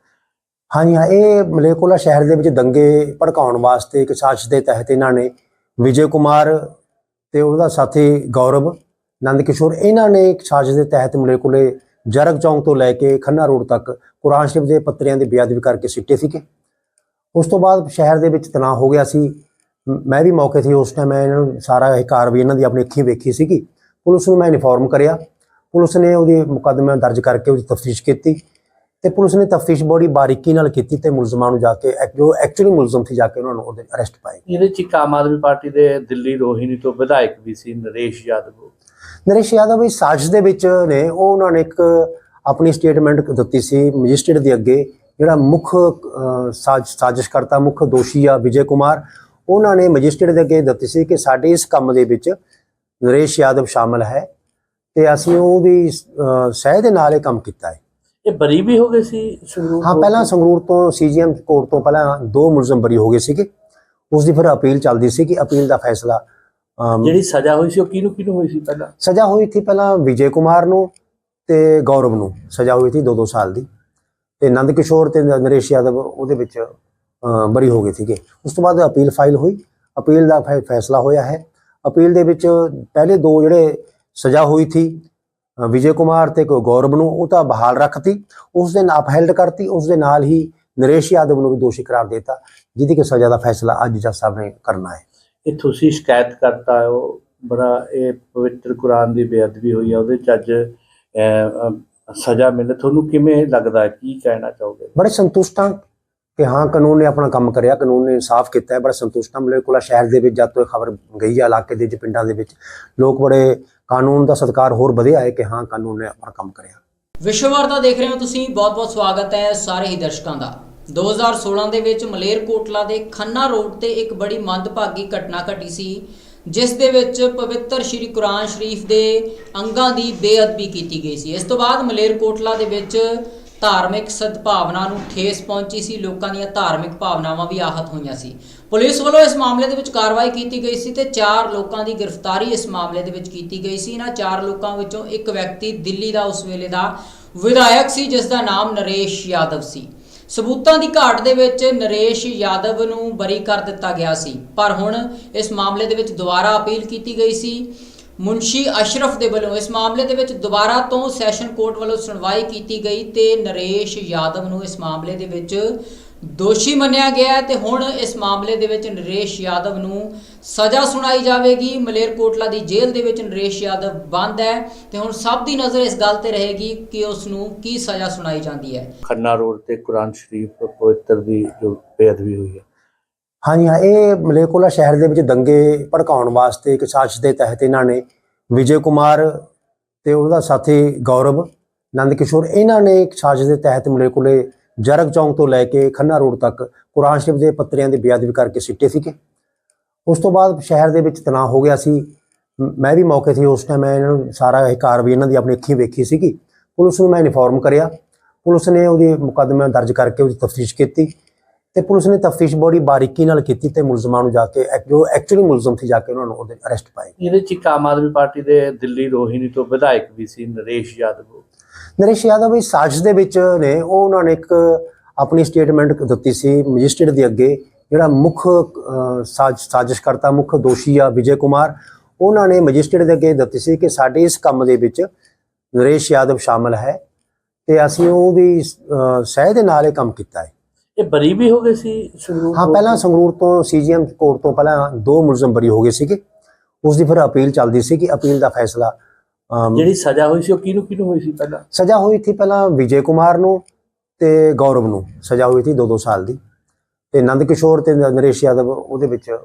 ਹਾਂਜੀ ਹਾਂ ਇਹ ਮਲੇਕੋਲਾ ਸ਼ਹਿਰ ਦੇ ਵਿੱਚ ਦੰਗੇ ਭੜਕਾਉਣ ਵਾਸਤੇ ਇੱਕ ਸਾਜ਼ਿਸ਼ ਦੇ ਤਹਿਤ ਇਹਨਾਂ ਨੇ ਵਿਜੇ ਕੁਮਾਰ ਤੇ ਉਹਦਾ ਸਾਥੀ ਗੌਰਵ ਨੰਦ ਕਿਸ਼ੋਰ ਇਹਨਾਂ ਨੇ ਇੱਕ ਸਾਜ਼ਿਸ਼ ਦੇ ਤਹਿਤ ਮਲੇਕੋਲੇ ਜਰਗ ਚੌਂਕ ਤੋਂ ਲੈ ਕੇ ਖੰਨਾ ਰੋਡ ਤੱਕ ਕੁਰਾਨ ਸ਼ਰੀਫ ਦੇ ਪੱਤਰਿਆਂ ਦੀ ਬੇਅਦਬੀ ਕਰਕੇ ਸਿੱਟੇ ਸੀਗੇ। ਉਸ ਤੋਂ ਬਾਅਦ ਸ਼ਹਿਰ ਦੇ ਵਿੱਚ ਤਣਾਅ ਹੋ ਗਿਆ ਸੀ। ਮ- ਵੀ ਮੌਕੇ ਤੇ ਉਸ ਟਾਈਮ ਮੈਂ ਇਹਨਾਂ ਨੂੰ ਸਾਰਾ ਇਹ ਕਾਰਵਾਈ ਇਹਨਾਂ ਦੀ ਆਪਣੀ ਅੱਖੀਂ ਵੇਖੀ ਸੀਗੀ। ਪੁਲਿਸ ਨੂੰ ਮੈਂ ਇਨਫੋਰਮ ਕਰਿਆ। ਪੁਲਿਸ ਨੇ ਉਹਦੀ ਮੁਕੱਦਮਾ ਦਰਜ ਕਰਕੇ ਉਹਦੀ ਤਫਤੀਸ਼ ਕੀਤੀ ਤੇ ਪੁਲਿਸ ਨੇ ਤਫਤੀਸ਼ ਬੜੀ ਬਾਰੀਕੀ ਨਾਲ ਕੀਤੀ ਤੇ ਮੁਲਜ਼ਮਾਂ ਨੂੰ ਜਾ ਕੇ ਜੋ ਐਕਚੁਅਲੀ ਮੁਲਜ਼ਮ ਸੀ ਜਾ ਕੇ ਉਹਨਾਂ ਨੂੰ ਉਹਦੇ ਅਰੈਸਟ ਪਾਏ। ਇਹਦੇ ਚ ਆਮ ਆਦਮੀ ਪਾਰਟੀ ਦੇ ਦਿੱਲੀ ਰੋਹਿਣੀ ਤੋਂ ਵਿਧਾਇਕ ਵੀ ਸੀ ਨਰੇਸ਼ ਯਾਦਵ। ਨਰੇਸ਼ ਯਾਦਵ ਇਸ ਸਾਜ਼ਿਸ਼ ਦੇ ਵਿੱਚ ਨੇ। ਉਹ ਉਹਨਾਂ ਨੇ ਇੱਕ ਆਪਣੀ ਸਟੇਟਮੈਂਟ ਦਿੱਤੀ ਸੀ ਮੈਜਿਸਟ੍ਰੇਟ ਦੇ ਅੱਗੇ। ਜਿਹੜਾ ਮੁੱਖ ਅਹ, ਸਾਜ਼ ਸਾਜ਼ਿਸ਼ਕਰਤਾ ਮੁੱਖ ਦੋਸ਼ੀ ਆ ਵਿਜੇ ਕੁਮਾਰ ਉਹਨਾਂ ਨੇ ਮੈਜਿਸਟ੍ਰੇਟ ਦੇ ਅੱਗੇ ਦਿੱਤੀ ਸੀ ਕਿ ਸਾਡੇ ਇਸ ਕੰਮ ਦੇ ਵਿੱਚ ਨਰੇਸ਼ ਯਾਦਵ ਸ਼ਾਮਲ ਹੈ ਤੇ ਅਸੀਂ ਉਹਦੀ ਅਹ, ਸਹਿ ਦੇ ਨਾਲ ਇਹ ਕੰਮ ਕੀਤਾ ਹੈ। ਇਹ ਬਰੀ ਵੀ ਹੋ ਗਏ ਸੀ ਸੰਗਰੂਰ ਹਾਂ? ਪਹਿਲਾਂ ਸੰਗਰੂਰ ਤੋਂ ਸੀਜੀਐਮ ਕੋਰਟ ਤੋਂ ਪਹਿਲਾਂ ਦੋ ਮੁਲਜ਼ਮ ਬਰੀ ਹੋ ਗਏ ਸੀਗੇ। ਉਸ ਦੀ ਫਿਰ ਅਪੀਲ ਚੱਲਦੀ ਸੀ ਕਿ ਅਪੀਲ ਦਾ ਫੈਸਲਾ ਜਿਹੜੀ ਸਜ਼ਾ ਹੋਈ ਸੀ ਉਹ ਕਿਹਨੂੰ ਕਿਹਨੂੰ ਹੋਈ ਸੀ ਪਹਿਲਾਂ? ਸਜ਼ਾ ਹੋਈ ਸੀ ਪਹਿਲਾਂ ਵਿਜੇ ਕੁਮਾਰ ਨੂੰ ਤੇ ਗੌਰਵ ਨੂੰ। ਸਜ਼ਾ ਹੋਈ ਸੀ 2-2 ਸਾਲ ਦੀ। ਤੇ ਨੰਦ ਕਿਸ਼ੋਰ ਤੇ ਨ- ਨਰੇਸ਼ ਯਾਦਵ ਉਹਦੇ ਵਿੱਚ ਅ, ਬਰੀ ਹੋ ਗਏ ਸੀਗੇ। ਉਸ ਤੋਂ ਬਾਅਦ ਅਪੀਲ ਫਾਈਲ ਹੋਈ। ਅਪੀਲ ਦਾ ਫੈ- ਫੈਸਲਾ ਹੋਇਆ ਹੈ। ਅਪੀਲ ਦੇ ਵਿੱਚ ਪਹਿਲੇ ਦੋ ਜਿਹੜੇ ਸਜ਼ਾ ਹੋਈ ਸੀ ਵਿਜੇ ਕੁਮਾਰ ਤੇ ਕੋਈ ਗੌਰਵ ਨੂੰ ਉਹ ਤਾਂ ਬਹਾਲ ਰੱਖਤੀ। ਉਸ ਦਿਨ ਅਪਹੈਲਡ ਕਰਤੀ। ਉਸ ਦੇ ਨਾਲ ਹੀ ਨਰੇਸ਼ ਯਾਦਵ ਨੂੰ ਵੀ ਦੋਸ਼ੀ ਕਰਾਰ ਦਿੱਤਾ ਜਿਹਦੀ ਕਿ ਸਜ਼ਾ ਦਾ ਫੈਸਲਾ ਅੱਜ ਜੱਜ ਸਾਹਿਬ ਨੇ ਕਰਨਾ ਹੈ। ਇਹ ਤੁਸੀਂ ਸ਼ਿਕਾਇਤ ਕਰਤਾ ਹੋ। ਬੜਾ ਇਹ ਪਵਿੱਤਰ ਕੁਰਾਨ ਦੀ ਬੇਅਦਬੀ ਹੋਈ ਹੈ। ਉਹਦੇ ਚ ਅੱਜ ਸਜ਼ਾ ਮਿਲੇ ਤੁਹਾਨੂੰ ਕਿਵੇਂ ਲੱਗਦਾ ਹੈ? ਕੀ ਕਹਿਣਾ ਚਾਹੋਗੇ? ਬੜੇ ਸੰਤੁਸ਼ਟ ਹਾਂ ਕਿ ਹਾਂ ਕਾਨੂੰਨ ਨੇ ਆਪਣਾ ਕੰਮ ਕਰਿਆ ਕਾਨੂੰਨ ਨੇ ਇਨਸਾਫ ਕੀਤਾ ਹੈ ਬੜਾ ਸੰਤੁਸ਼ਟ ਹਾਂ। ਮਲੇਕੋਲਾ ਸ਼ਹਿਰ ਦੇ ਵਿੱਚ ਜਦ ਤੋਂ ਖਬਰ ਗਈ ਹੈ ਇਲਾਕੇ ਦੇ ਵਿੱਚ ਪਿੰਡਾਂ ਦੇ ਵਿੱਚ ਲੋਕ ਬੜੇ ਕਾਨੂੰਨ ਦਾ ਸਤਿਕਾਰ ਹੋਰ ਵਧਿਆ ਹੈ ਕਿ ਹਾਂ ਕਾਨੂੰਨ ਨੇ ਆਪਣਾ ਕੰਮ ਕਰਿਆ। ਵਿਸ਼ਵਵਾਰਤਾ ਦੇਖ ਰਹੇ ਹੋ ਤੁਸੀਂ ਬਹੁਤ-ਬਹੁਤ ਸਵਾਗਤ ਹੈ ਸਾਰੇ ਹੀ ਦਰਸ਼ਕਾਂ ਦਾ। 2016 ਦੇ ਵਿੱਚ ਮਲੇਰਕੋਟਲਾ ਦੇ ਖੰਨਾ ਰੋਡ ਤੇ ਇੱਕ ਬੜੀ ਮੰਦਭਾਗੀ ਘਟਨਾ ਘਟੀ ਸੀ। ਜਿਸ ਦੇ ਵਿੱਚ ਪਵਿੱਤਰ ਸ਼੍ਰੀ ਕੁਰਾਨ ਸ਼ਰੀਫ ਦੇ ਅੰਗਾਂ ਦੀ ਬੇਅਦਬੀ ਕੀਤੀ ਗਈ ਸੀ। ਇਸ ਤੋਂ ਬਾਅਦ ਮਲੇਰਕੋਟਲਾ ਦੇ ਵਿੱਚ ਧਾਰਮਿਕ ਸਦਭਾਵਨਾ ਨੂੰ ਠੇਸ ਪਹੁੰਚੀ ਸੀ। ਲੋਕਾਂ ਦੀਆਂ ਧਾਰਮਿਕ ਭਾਵਨਾਵਾਂ ਵੀ ਆਹਤ ਹੋਈਆਂ ਸੀ। ਪੁਲਿਸ ਵੱਲੋਂ ਇਸ ਮਾਮਲੇ ਦੇ ਵਿੱਚ ਕਾਰਵਾਈ ਕੀਤੀ ਗਈ ਸੀ ਤੇ ਚਾਰ ਲੋਕਾਂ ਦੀ ਗ੍ਰਿਫਤਾਰੀ ਇਸ ਮਾਮਲੇ ਦੇ ਵਿੱਚ ਕੀਤੀ ਗਈ ਸੀ। ਇਹਨਾਂ ਚਾਰ ਲੋਕਾਂ ਵਿੱਚੋਂ ਇੱਕ ਵਿਅਕਤੀ ਦਿੱਲੀ ਦਾ, ਉਸ ਵੇਲੇ ਦਾ ਵਿਧਾਇਕ ਸੀ, ਜਿਸ ਦਾ ਨਾਮ ਨਰੇਸ਼ ਯਾਦਵ ਸੀ। ਸਬੂਤਾਂ ਦੀ ਘਾਟ ਦੇ ਵਿੱਚ ਨਰੇਸ਼ ਯਾਦਵ ਨੂੰ ਬਰੀ ਕਰ ਦਿੱਤਾ ਗਿਆ ਸੀ। ਪਰ ਹੁਣ ਇਸ ਮਾਮਲੇ ਦੇ ਵਿੱਚ ਦੁਬਾਰਾ ਅਪੀਲ ਕੀਤੀ ਗਈ ਸੀ। ਮੁਨਸ਼ੀ ਅਸ਼ਰਫ ਦੇ ਵੱਲੋਂ ਇਸ ਮਾਮਲੇ ਦੇ ਵਿੱਚ ਦੁਬਾਰਾ ਤੋਂ ਸੈਸ਼ਨ ਕੋਰਟ ਵੱਲੋਂ ਸੁਣਵਾਈ ਕੀਤੀ ਗਈ ਤੇ ਨਰੇਸ਼ ਯਾਦਵ ਨੂੰ ਇਸ ਮਾਮਲੇ ਦੇ ਵਿੱਚ ਦੋਸ਼ੀ ਮੰਨਿਆ ਗਿਆ ਹੈ ਤੇ ਹੁਣ ਇਸ ਮਾਮਲੇ ਦੇ ਵਿੱਚ ਨਰੇਸ਼ ਯਾਦਵ ਨੂੰ ਸਜ਼ਾ ਸੁਣਾਈ ਜਾਵੇਗੀ। ਮਲੇਰਕੋਟਲਾ ਦੀ ਜੇਲ੍ਹ ਦੇ ਵਿੱਚ ਨਰੇਸ਼ ਯਾਦਵ ਬੰਦ ਹੈ ਤੇ ਹੁਣ ਸਭ ਦੀ ਨਜ਼ਰ ਇਸ ਗੱਲ ਤੇ ਰਹੇਗੀ ਕਿ ਉਸ ਨੂੰ ਕੀ ਸਜ਼ਾ ਸੁਣਾਈ ਜਾਂਦੀ ਹੈ। ਖੰਨਾ ਰੋਡ ਤੇ ਕੁਰਾਨ ਸ਼ਰੀਫ ਪਵਿੱਤਰ ਦੀ ਜੋ ਬੇਅਦਬੀ ਹੋਈ ਹੈ। ਹਾਂਜੀ ਹਾਂ ਇਹ ਮਲੇਕੋਲਾ ਸ਼ਹਿਰ ਦੇ ਵਿੱਚ ਦੰਗੇ ਭੜਕਾਉਣ ਵਾਸਤੇ ਇੱਕ ਸਾਜ਼ਿਸ਼ ਦੇ ਤਹਿਤ ਇਹਨਾਂ ਨੇ ਵਿਜੇ ਕੁਮਾਰ ਤੇ ਉਹਦਾ ਸਾਥੀ ਗੌਰਵ ਨੰਦ ਕਿਸ਼ੋਰ ਇਹਨਾਂ ਨੇ ਇੱਕ ਸਾਜ਼ਿਸ਼ ਦੇ ਤਹਿਤ ਮਲੇਕੋਲੇ ਜਰਗ ਚੌਂਕ ਤੋਂ ਲੈ ਕੇ ਖੰਨਾ ਰੋਡ ਤੱਕ ਕੁਰਾਨ ਸ਼ਰੀਫ ਦੇ ਪੱਤਰਿਆਂ ਦੀ ਬੇਅਦਬੀ ਕਰਕੇ ਸਿੱਟੇ ਸੀਗੇ। ਉਸ ਤੋਂ ਬਾਅਦ ਸ਼ਹਿਰ ਦੇ ਵਿੱਚ ਤਣਾਅ ਹੋ ਗਿਆ ਸੀ। ਮ- ਵੀ ਮੌਕੇ ਤੇ ਉਸ ਟਾਈਮ ਮੈਂ ਇਹਨਾਂ ਨੂੰ ਸਾਰਾ ਇਹ ਕਾਰਵਾਈ ਇਹਨਾਂ ਦੀ ਆਪਣੀ ਅੱਖੀਂ ਵੇਖੀ ਸੀਗੀ। ਪੁਲਿਸ ਨੂੰ ਮੈਂ ਇਨਫੋਰਮ ਕਰਿਆ। ਪੁਲਿਸ ਨੇ ਉਹਦੀ ਮੁਕੱਦਮਾ ਦਰਜ ਕਰਕੇ ਉਹਦੀ ਤਫਤੀਸ਼ ਕੀਤੀ ਤੇ ਪੁਲਿਸ ਨੇ ਤਫਤੀਸ਼ ਬੜੀ ਬਾਰੀਕੀ ਨਾਲ ਕੀਤੀ ਤੇ ਮੁਲਜ਼ਮਾਂ ਨੂੰ ਜਾ ਕੇ ਜੋ ਐਕਚੁਅਲੀ ਮੁਲਜ਼ਮ ਸੀ ਜਾ ਕੇ ਉਹਨਾਂ ਨੂੰ ਉਹਦੇ ਅਰੈਸਟ ਪਾਏ। ਇਹਦੇ ਚ ਇੱਕ ਆਮ ਆਦਮੀ ਪਾਰਟੀ ਦੇ ਦਿੱਲੀ ਰੋਹਿਣੀ ਤੋਂ ਵਿਧਾਇਕ ਵੀ ਸੀ ਨਰੇਸ਼ ਯਾਦਵ। ਨਰੇਸ਼ ਯਾਦਵ ਇਸ ਸਾਜ਼ਿਸ਼ ਦੇ ਵਿੱਚ ਨੇ ਉਹ ਉਹਨਾਂ ਨੇ ਇੱਕ ਆਪਣੀ ਸਟੇਟਮੈਂਟ ਦਿੱਤੀ ਸੀ ਮੈਜਿਸਟ੍ਰੇਟ ਦੇ ਅੱਗੇ ਜਿਹੜਾ ਮੁੱਖ ਸਾਜ਼ਿਸ਼ ਕਰਤਾ ਮੁੱਖ ਦੋਸ਼ੀ ਆ ਵਿਜੇ ਕੁਮਾਰ ਉਹਨਾਂ ਨੇ ਮੈਜਿਸਟ੍ਰੇਟ ਦੇ ਅੱਗੇ ਦਿੱਤੀ ਸੀ ਕਿ ਸਾਡੇ ਇਸ ਕੰਮ ਦੇ ਵਿੱਚ ਨਰੇਸ਼ ਯਾਦਵ ਸ਼ਾਮਲ ਹੈ ਤੇ ਅਸੀਂ ਉਹਦੀ ਸਹਿ ਦੇ ਨਾਲ ਇਹ ਕੰਮ ਕੀਤਾ ਹੈ। ਇਹ ਬਰੀ ਵੀ ਹੋ ਗਏ ਸੀ ਸੰਗਰੂਰ ਹਾਂ? ਪਹਿਲਾਂ ਸੰਗਰੂਰ ਤੋਂ ਸੀਜੀਐਮ ਕੋਰਟ ਤੋਂ ਪਹਿਲਾਂ ਦੋ ਮੁਲਜ਼ਮ ਬਰੀ ਹੋ ਗਏ ਸੀਗੇ। ਉਸ ਦੀ ਫਿਰ ਅਪੀਲ ਚੱਲਦੀ ਸੀ ਕਿ ਅਪੀਲ ਦਾ ਫੈਸਲਾ ਜਿਹੜੀ ਸਜ਼ਾ ਹੋਈ ਸੀ ਉਹ ਕਿਹਨੂੰ ਕਿਹਨੂੰ ਹੋਈ ਸੀ ਪਹਿਲਾਂ? ਸਜ਼ਾ ਹੋਈ ਸੀ ਪਹਿਲਾਂ ਵਿਜੇ ਕੁਮਾਰ ਨੂੰ ਤੇ ਗੌਰਵ ਨੂੰ। ਸਜ਼ਾ ਹੋਈ ਸੀ 2-2 ਸਾਲ ਦੀ। ਤੇ ਨੰਦ ਕਿਸ਼ੋਰ ਤੇ ਨਰੇਸ਼ ਯਾਦਵ ਉਹਦੇ ਵਿੱਚ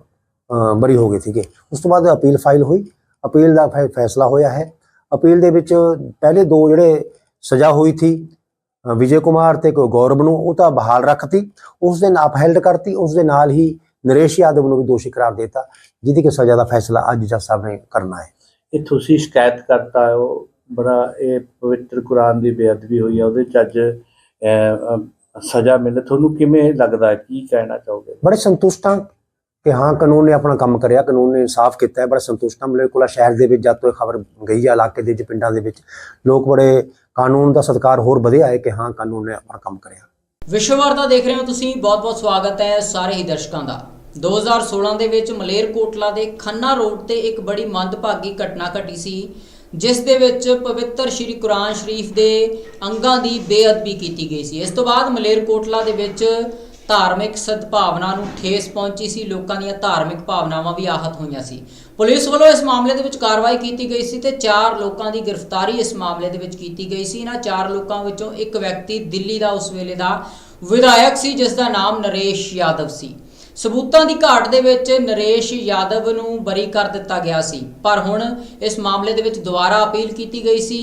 ਬਰੀ ਹੋ ਗਏ ਸੀਗੇ। ਉਸ ਤੋਂ ਬਾਅਦ ਅਪੀਲ ਫਾਈਲ ਹੋਈ। ਅਪੀਲ ਦਾ ਫੈ- ਫੈਸਲਾ ਹੋਇਆ ਹੈ। ਅਪੀਲ ਦੇ ਵਿੱਚ ਪਹਿਲੇ ਦੋ ਜਿਹੜੇ ਸਜ਼ਾ ਹੋਈ ਸੀ ਵਿਜੇ ਕੁਮਾਰ ਤੇ ਕੋ ਗੌਰਵ ਨੂੰ, ਉਹ ਤਾਂ ਬਹਾਲ ਰੱਖਤੀ। ਉਸ ਦਿਨ ਅਪਹੈਲਡ ਕਰਤੀ। ਉਸ ਦੇ ਨਾਲ ਹੀ ਨਰੇਸ਼ ਯਾਦਵ ਨੂੰ ਵੀ ਦੋਸ਼ੀ ਕਰਾਰ ਦਿੱਤਾ, ਜਿਹਦੀ ਕਿ ਸਜ਼ਾ ਦਾ ਫੈਸਲਾ ਅੱਜ ਜੱਜ ਸਾਹਿਬ ਨੇ ਕਰਨਾ ਹੈ। ਇਹ ਤੁਸੀਂ ਸ਼ਿਕਾਇਤ ਕਰਤਾ ਹੋ। ਬੜਾ, ਇਹ ਪਵਿੱਤਰ ਕੁਰਾਨ ਦੀ ਬੇਅਦਬੀ ਹੋਈ ਹੈ। ਉਹਦੇ ਚ ਅੱਜ ਸਜ਼ਾ ਮਿਲੇ ਤੁਹਾਨੂੰ ਕਿਵੇਂ ਲੱਗਦਾ ਹੈ? ਕੀ ਕਹਿਣਾ ਚਾਹੋਗੇ? ਬੜੇ ਸੰਤੁਸ਼ਟ ਹਾਂ ਕਿ ਹਾਂ ਕਾਨੂੰਨ ਨੇ ਆਪਣਾ ਕੰਮ ਕਰਿਆ ਕਾਨੂੰਨ ਨੇ ਇਨਸਾਫ ਕੀਤਾ ਹੈ ਬੜਾ ਸੰਤੁਸ਼ਟ ਹਾਂ ਮਲੇਕੋਲਾ ਸ਼ਹਿਰ ਦੇ ਵਿੱਚ ਜਦ ਤੋਂ ਇਹ ਖਬਰ ਗਈ ਹੈ ਇਲਾਕੇ ਦੇ ਵਿੱਚ ਪਿੰਡਾਂ ਦੇ ਵਿੱਚ ਲੋਕ ਬੜੇ ਕਾਨੂੰਨ ਦਾ ਸਤਿਕਾਰ ਹੋਰ ਵਧਿਆ ਹੈ ਕਿ ਹਾਂ ਕਾਨੂੰਨ ਨੇ ਆਪਣਾ ਕੰਮ ਕਰਿਆ। ਵਿਸ਼ਵਵਾਰਤਾ ਦੇਖ ਰਹੇ ਹੋ ਤੁਸੀਂ ਬਹੁਤ-ਬਹੁਤ ਸਵਾਗਤ ਹੈ ਸਾਰੇ ਹੀ ਦਰਸ਼ਕਾਂ ਦਾ। 2016 ਦੇ ਵਿੱਚ ਮਲੇਰਕੋਟਲਾ ਦੇ ਖੰਨਾ ਰੋਡ ਤੇ ਇੱਕ ਬੜੀ ਮੰਦਭਾਗੀ ਘਟਨਾ ਘਟੀ ਸੀ। ਜਿਸ ਦੇ ਵਿੱਚ ਪਵਿੱਤਰ ਸ਼੍ਰੀ ਕੁਰਾਨ ਸ਼ਰੀਫ ਦੇ ਅੰਗਾਂ ਦੀ ਬੇਅਦਬੀ ਕੀਤੀ ਗਈ ਸੀ। ਇਸ ਤੋਂ ਬਾਅਦ ਮਲੇਰਕੋਟਲਾ ਦੇ ਵਿੱਚ ਧਾਰਮਿਕ ਸਦਭਾਵਨਾ ਨੂੰ ਠੇਸ ਪਹੁੰਚੀ ਸੀ। ਲੋਕਾਂ ਦੀਆਂ ਧਾਰਮਿਕ ਭਾਵਨਾਵਾਂ ਵੀ ਆਹਤ ਹੋਈਆਂ ਸੀ। ਪੁਲਿਸ ਵੱਲੋਂ ਇਸ ਮਾਮਲੇ ਦੇ ਵਿੱਚ ਕਾਰਵਾਈ ਕੀਤੀ ਗਈ ਸੀ ਤੇ ਚਾਰ ਲੋਕਾਂ ਦੀ ਗ੍ਰਿਫਤਾਰੀ ਇਸ ਮਾਮਲੇ ਦੇ ਵਿੱਚ ਕੀਤੀ ਗਈ ਸੀ। ਇਹਨਾਂ ਚਾਰ ਲੋਕਾਂ ਵਿੱਚੋਂ ਇੱਕ ਵਿਅਕਤੀ ਦਿੱਲੀ ਦਾ, ਉਸ ਵੇਲੇ ਦਾ ਵਿਧਾਇਕ ਸੀ, ਜਿਸ ਦਾ ਨਾਮ ਨਰੇਸ਼ ਯਾਦਵ ਸੀ। ਸਬੂਤਾਂ ਦੀ ਘਾਟ ਦੇ ਵਿੱਚ ਨਰੇਸ਼ ਯਾਦਵ ਨੂੰ ਬਰੀ ਕਰ ਦਿੱਤਾ ਗਿਆ ਸੀ। ਪਰ ਹੁਣ ਇਸ ਮਾਮਲੇ ਦੇ ਵਿੱਚ ਦੁਬਾਰਾ ਅਪੀਲ ਕੀਤੀ ਗਈ ਸੀ।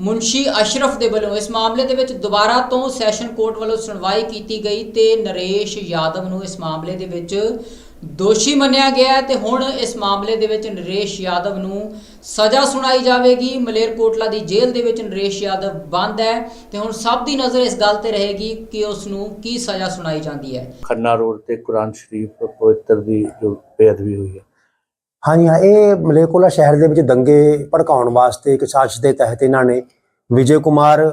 ਮੁਨਸ਼ੀ ਅਸ਼ਰਫ ਦੇ ਵੱਲੋਂ ਇਸ ਮਾਮਲੇ ਦੇ ਵਿੱਚ ਦੁਬਾਰਾ ਤੋਂ ਸੈਸ਼ਨ ਕੋਰਟ ਵੱਲੋਂ ਸੁਣਵਾਈ ਕੀਤੀ ਗਈ ਤੇ ਨਰੇਸ਼ ਯਾਦਵ ਨੂੰ ਇਸ ਮਾਮਲੇ ਦੇ ਵਿੱਚ ਦੋਸ਼ੀ ਮੰਨਿਆ ਗਿਆ ਹੈ ਤੇ ਹੁਣ ਇਸ ਮਾਮਲੇ ਦੇ ਵਿੱਚ ਨਰੇਸ਼ ਯਾਦਵ ਨੂੰ ਸਜ਼ਾ ਸੁਣਾਈ ਜਾਵੇਗੀ। ਮਲੇਰਕੋਟਲਾ ਦੀ ਜੇਲ੍ਹ ਦੇ ਵਿੱਚ ਨਰੇਸ਼ ਯਾਦਵ ਬੰਦ ਹੈ ਤੇ ਹੁਣ ਸਭ ਦੀ ਨਜ਼ਰ ਇਸ ਗੱਲ ਤੇ ਰਹੇਗੀ ਕਿ ਉਸ ਨੂੰ ਕੀ ਸਜ਼ਾ ਸੁਣਾਈ ਜਾਂਦੀ ਹੈ। ਖੰਨਾ ਰੋਡ ਤੇ ਕੁਰਾਨ ਸ਼ਰੀਫ ਪਵਿੱਤਰ ਦੀ ਜੋ ਬੇਅਦਬੀ ਹੋਈ ਹੈ। ਹਾਂਜੀ ਹਾਂ ਇਹ ਮਲੇਕੋਲਾ ਸ਼ਹਿਰ ਦੇ ਵਿੱਚ ਦੰਗੇ ਭੜਕਾਉਣ ਵਾਸਤੇ ਇੱਕ ਸਾਜ਼ਿਸ਼ ਦੇ ਤਹਿਤ ਇਹਨਾਂ ਨੇ ਵਿਜੇ ਕੁਮਾਰ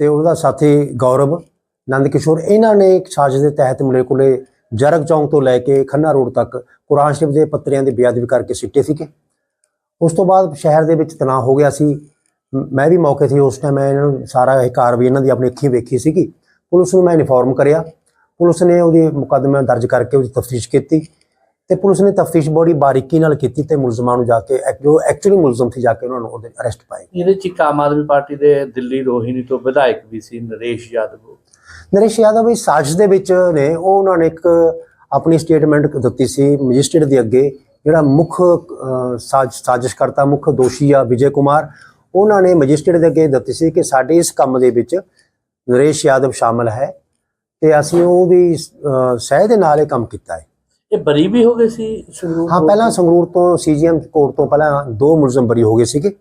ਤੇ ਉਹਦਾ ਸਾਥੀ ਗੌਰਵ ਨੰਦ ਕਿਸ਼ੋਰ ਇਹਨਾਂ ਨੇ ਇੱਕ ਸਾਜ਼ਿਸ਼ ਦੇ ਤਹਿਤ ਮਲੇਕੋਲੇ ਜਰਗ ਚੌਂਕ ਤੋਂ ਲੈ ਕੇ ਖੰਨਾ ਰੋਡ ਤੱਕ ਕੁਰਾਨ ਸ਼ਰੀਫ ਦੇ ਪੱਤਰਿਆਂ ਦੀ ਬੇਅਦਬੀ ਕਰਕੇ ਸਿੱਟੇ ਸੀਗੇ। ਉਸ ਤੋਂ ਬਾਅਦ ਸ਼ਹਿਰ ਦੇ ਵਿੱਚ ਤਣਾਅ ਹੋ ਗਿਆ ਸੀ। ਮ- ਵੀ ਮੌਕੇ ਤੇ ਉਸ ਟਾਈਮ ਮੈਂ ਇਹਨਾਂ ਨੂੰ ਸਾਰਾ ਇਹ ਕਾਰਵਾਈ ਇਹਨਾਂ ਦੀ ਆਪਣੀ ਅੱਖੀਂ ਵੇਖੀ ਸੀਗੀ। ਪੁਲਿਸ ਨੂੰ ਮੈਂ ਇਨਫੋਰਮ ਕਰਿਆ। ਪੁਲਿਸ ਨੇ ਉਹਦੀ ਮੁਕੱਦਮਾ ਦਰਜ ਕਰਕੇ ਉਹਦੀ ਤਫਤੀਸ਼ ਕੀਤੀ ਤੇ ਪੁਲਿਸ ਨੇ ਤਫਤੀਸ਼ ਬੜੀ ਬਾਰੀਕੀ ਨਾਲ ਕੀਤੀ ਤੇ ਮੁਲਜ਼ਮਾਂ ਨੂੰ ਜਾ ਕੇ ਜੋ ਐਕਚੁਅਲੀ ਮੁਲਜ਼ਮ ਸੀ ਜਾ ਕੇ ਉਹਨਾਂ ਨੂੰ ਉਹਦੇ ਅਰੈਸਟ ਪਾਏ। ਇਹਦੇ ਚ ਇੱਕ ਆਮ ਆਦਮੀ ਪਾਰਟੀ ਦੇ ਦਿੱਲੀ ਰੋਹਿਣੀ ਤੋਂ ਵਿਧਾਇਕ ਵੀ ਸੀ ਨਰੇਸ਼ ਯਾਦਵ। ਨਰੇਸ਼ ਯਾਦਵ ਇਸ ਸਾਜ਼ਿਸ਼ ਦੇ ਵਿੱਚ ਨੇ। ਉਹ ਉਹਨਾਂ ਨੇ ਇੱਕ ਆਪਣੀ ਸਟੇਟਮੈਂਟ ਦਿੱਤੀ ਸੀ ਮੈਜਿਸਟ੍ਰੇਟ ਦੇ ਅੱਗੇ। ਜਿਹੜਾ ਮੁੱਖ ਸਾਜ਼ਿਸ਼ ਕਰਤਾ ਮੁੱਖ ਦੋਸ਼ੀ ਆ ਵਿਜੇ ਕੁਮਾਰ ਉਹਨਾਂ ਨੇ ਮੈਜਿਸਟ੍ਰੇਟ ਦੇ ਅੱਗੇ ਦਿੱਤੀ ਸੀ ਕਿ ਸਾਡੇ ਇਸ ਕੰਮ ਦੇ ਵਿੱਚ ਨਰੇਸ਼ ਯਾਦਵ ਸ਼ਾਮਲ ਹੈ ਤੇ ਅਸੀਂ ਉਹਦੀ ਅਹ, ਸਹਿ ਦੇ ਨਾਲ ਇਹ ਕੰਮ ਕੀਤਾ ਹੈ। ਇਹ ਬਰੀ ਵੀ ਹੋ ਗਏ ਸੀ ਸੰਗਰੂਰ ਹਾਂ? ਪਹਿਲਾਂ ਸੰਗਰੂਰ ਤੋਂ ਸੀਜੀਐਮ ਕੋਰਟ ਤੋਂ ਪਹਿਲਾਂ ਦੋ ਮੁਲਜ਼ਮ ਬਰੀ ਹੋ ਗਏ ਸੀਗੇ।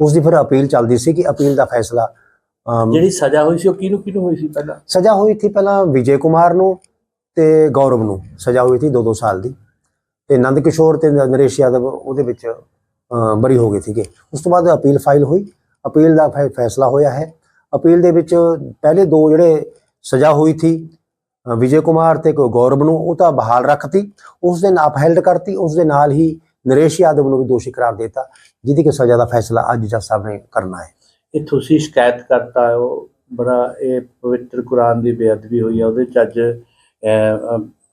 ਉਸ ਦੀ ਫਿਰ ਅਪੀਲ ਚੱਲਦੀ ਸੀ ਕਿ ਅਪੀਲ ਦਾ ਫੈਸਲਾ ਜਿਹੜੀ ਸਜ਼ਾ ਹੋਈ ਸੀ ਉਹ ਕਿਹਨੂੰ ਕਿਹਨੂੰ ਹੋਈ ਸੀ ਪਹਿਲਾਂ? ਸਜ਼ਾ ਹੋਈ ਸੀ ਪਹਿਲਾਂ ਵਿਜੇ ਕੁਮਾਰ ਨੂੰ ਤੇ ਗੌਰਵ ਨੂੰ। ਸਜ਼ਾ ਹੋਈ ਸੀ 2-2 ਸਾਲ ਦੀ। ਤੇ ਨੰਦ ਕਿਸ਼ੋਰ ਤੇ ਨਰੇਸ਼ ਯਾਦਵ ਉਹਦੇ ਵਿੱਚ ਬਰੀ ਹੋ ਗਏ ਸੀਗੇ। ਉਸ ਤੋਂ ਬਾਅਦ ਅਪੀਲ ਫਾਈਲ ਹੋਈ। ਅਪੀਲ ਦਾ ਫੈਸਲਾ ਹੋਇਆ ਹੈ। ਅਪੀਲ ਦੇ ਵਿੱਚ ਪਹਿਲੇ ਦੋ ਜਿਹੜੇ ਸਜ਼ਾ ਹੋਈ ਸੀ ਵਿਜੇ ਕੁਮਾਰ ਤੇ ਕੋ ਗੌਰਵ ਨੂੰ, ਉਹ ਤਾਂ ਬਹਾਲ ਰੱਖਤੀ। ਉਸ ਦਿਨ ਅਪਹੈਲਡ ਕਰਤੀ। ਉਸ ਦੇ ਨਾਲ ਹੀ ਨਰੇਸ਼ ਯਾਦਵ ਨੂੰ ਵੀ ਦੋਸ਼ੀ ਕਰਾਰ ਦਿੱਤਾ, ਜਿਹਦੀ ਕਿ ਸਜ਼ਾ ਦਾ ਫੈਸਲਾ ਅੱਜ ਜੱਜ ਸਾਹਿਬ ਨੇ ਕਰਨਾ ਹੈ। ਇਹ ਤੁਸੀਂ ਸ਼ਿਕਾਇਤ ਕਰਤਾ ਹੋ ਬੜਾ, ਇਹ ਪਵਿੱਤਰ ਕੁਰਾਨ ਦੀ ਬੇਅਦਬੀ ਹੋਈ ਹੈ। ਉਹਦੇ ਚ ਅੱਜ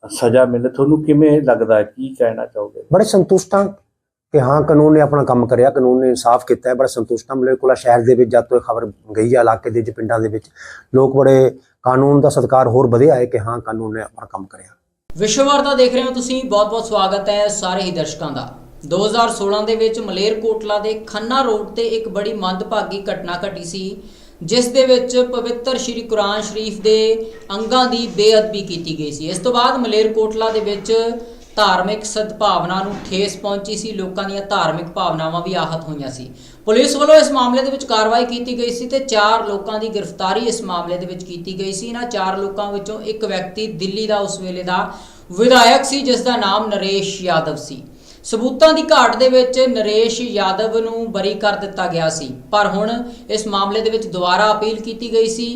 ਸਜ਼ਾ ਮਿਲੇ ਤੁਹਾਨੂੰ ਕਿਵੇਂ ਲੱਗਦਾ ਹੈ? ਕੀ ਕਹਿਣਾ ਚਾਹੋਗੇ? ਬੜੇ ਸੰਤੁਸ਼ਟ ਹਾਂ ਕਿ ਹਾਂ ਕਾਨੂੰਨ ਨੇ ਆਪਣਾ ਕੰਮ ਕਰਿਆ ਕਾਨੂੰਨ ਨੇ ਇਨਸਾਫ ਕੀਤਾ ਹੈ ਬੜਾ ਸੰਤੁਸ਼ਟ ਹਾਂ ਮਲੇਕੋਲਾ ਸ਼ਹਿਰ ਦੇ ਵਿੱਚ ਜਦ ਤੋਂ ਇਹ ਖਬਰ ਗਈ ਹੈ ਇਲਾਕੇ ਦੇ ਵਿੱਚ ਪਿੰਡਾਂ ਦੇ ਵਿੱਚ ਲੋਕ ਬੜੇ ਕਾਨੂੰਨ ਦਾ ਸਤਿਕਾਰ ਹੋਰ ਵਧਿਆ ਹੈ ਕਿ ਹਾਂ ਕਾਨੂੰਨ ਨੇ ਆਪਣਾ ਕੰਮ ਕਰਿਆ। ਵਿਸ਼ਵਵਾਰਤਾ ਦੇਖ ਰਹੇ ਹੋ ਤੁਸੀਂ ਬਹੁਤ-ਬਹੁਤ ਸਵਾਗਤ ਹੈ ਸਾਰੇ ਹੀ ਦਰਸ਼ਕਾਂ ਦਾ। 2016 ਦੇ ਵਿੱਚ ਮਲੇਰਕੋਟਲਾ ਦੇ ਖੰਨਾ ਰੋਡ ਤੇ ਇੱਕ ਬੜੀ ਮੰਦਭਾਗੀ ਘਟਨਾ ਘਟੀ ਸੀ। ਜਿਸ ਦੇ ਵਿੱਚ ਪਵਿੱਤਰ ਸ਼੍ਰੀ ਕੁਰਾਨ ਸ਼ਰੀਫ ਦੇ ਅੰਗਾਂ ਦੀ ਬੇਅਦਬੀ ਕੀਤੀ ਗਈ ਸੀ। ਇਸ ਤੋਂ ਬਾਅਦ ਮਲੇਰਕੋਟਲਾ ਦੇ ਵਿੱਚ ਧਾਰਮਿਕ ਸਦਭਾਵਨਾ ਨੂੰ ਠੇਸ ਪਹੁੰਚੀ ਸੀ। ਲੋਕਾਂ ਦੀਆਂ ਧਾਰਮਿਕ ਭਾਵਨਾਵਾਂ ਵੀ ਆਹਤ ਹੋਈਆਂ ਸੀ। ਪੁਲਿਸ ਵੱਲੋਂ ਇਸ ਮਾਮਲੇ ਦੇ ਵਿੱਚ ਕਾਰਵਾਈ ਕੀਤੀ ਗਈ ਸੀ ਤੇ ਚਾਰ ਲੋਕਾਂ ਦੀ ਗ੍ਰਿਫਤਾਰੀ ਇਸ ਮਾਮਲੇ ਦੇ ਵਿੱਚ ਕੀਤੀ ਗਈ ਸੀ। ਇਹਨਾਂ ਚਾਰ ਲੋਕਾਂ ਵਿੱਚੋਂ ਇੱਕ ਵਿਅਕਤੀ ਦਿੱਲੀ ਦਾ, ਉਸ ਵੇਲੇ ਦਾ ਵਿਧਾਇਕ ਸੀ, ਜਿਸ ਦਾ ਨਾਮ ਨਰੇਸ਼ ਯਾਦਵ ਸੀ। ਸਬੂਤਾਂ ਦੀ ਘਾਟ ਦੇ ਵਿੱਚ ਨਰੇਸ਼ ਯਾਦਵ ਨੂੰ ਬਰੀ ਕਰ ਦਿੱਤਾ ਗਿਆ ਸੀ। ਪਰ ਹੁਣ ਇਸ ਮਾਮਲੇ ਦੇ ਵਿੱਚ ਦੁਬਾਰਾ ਅਪੀਲ ਕੀਤੀ ਗਈ ਸੀ।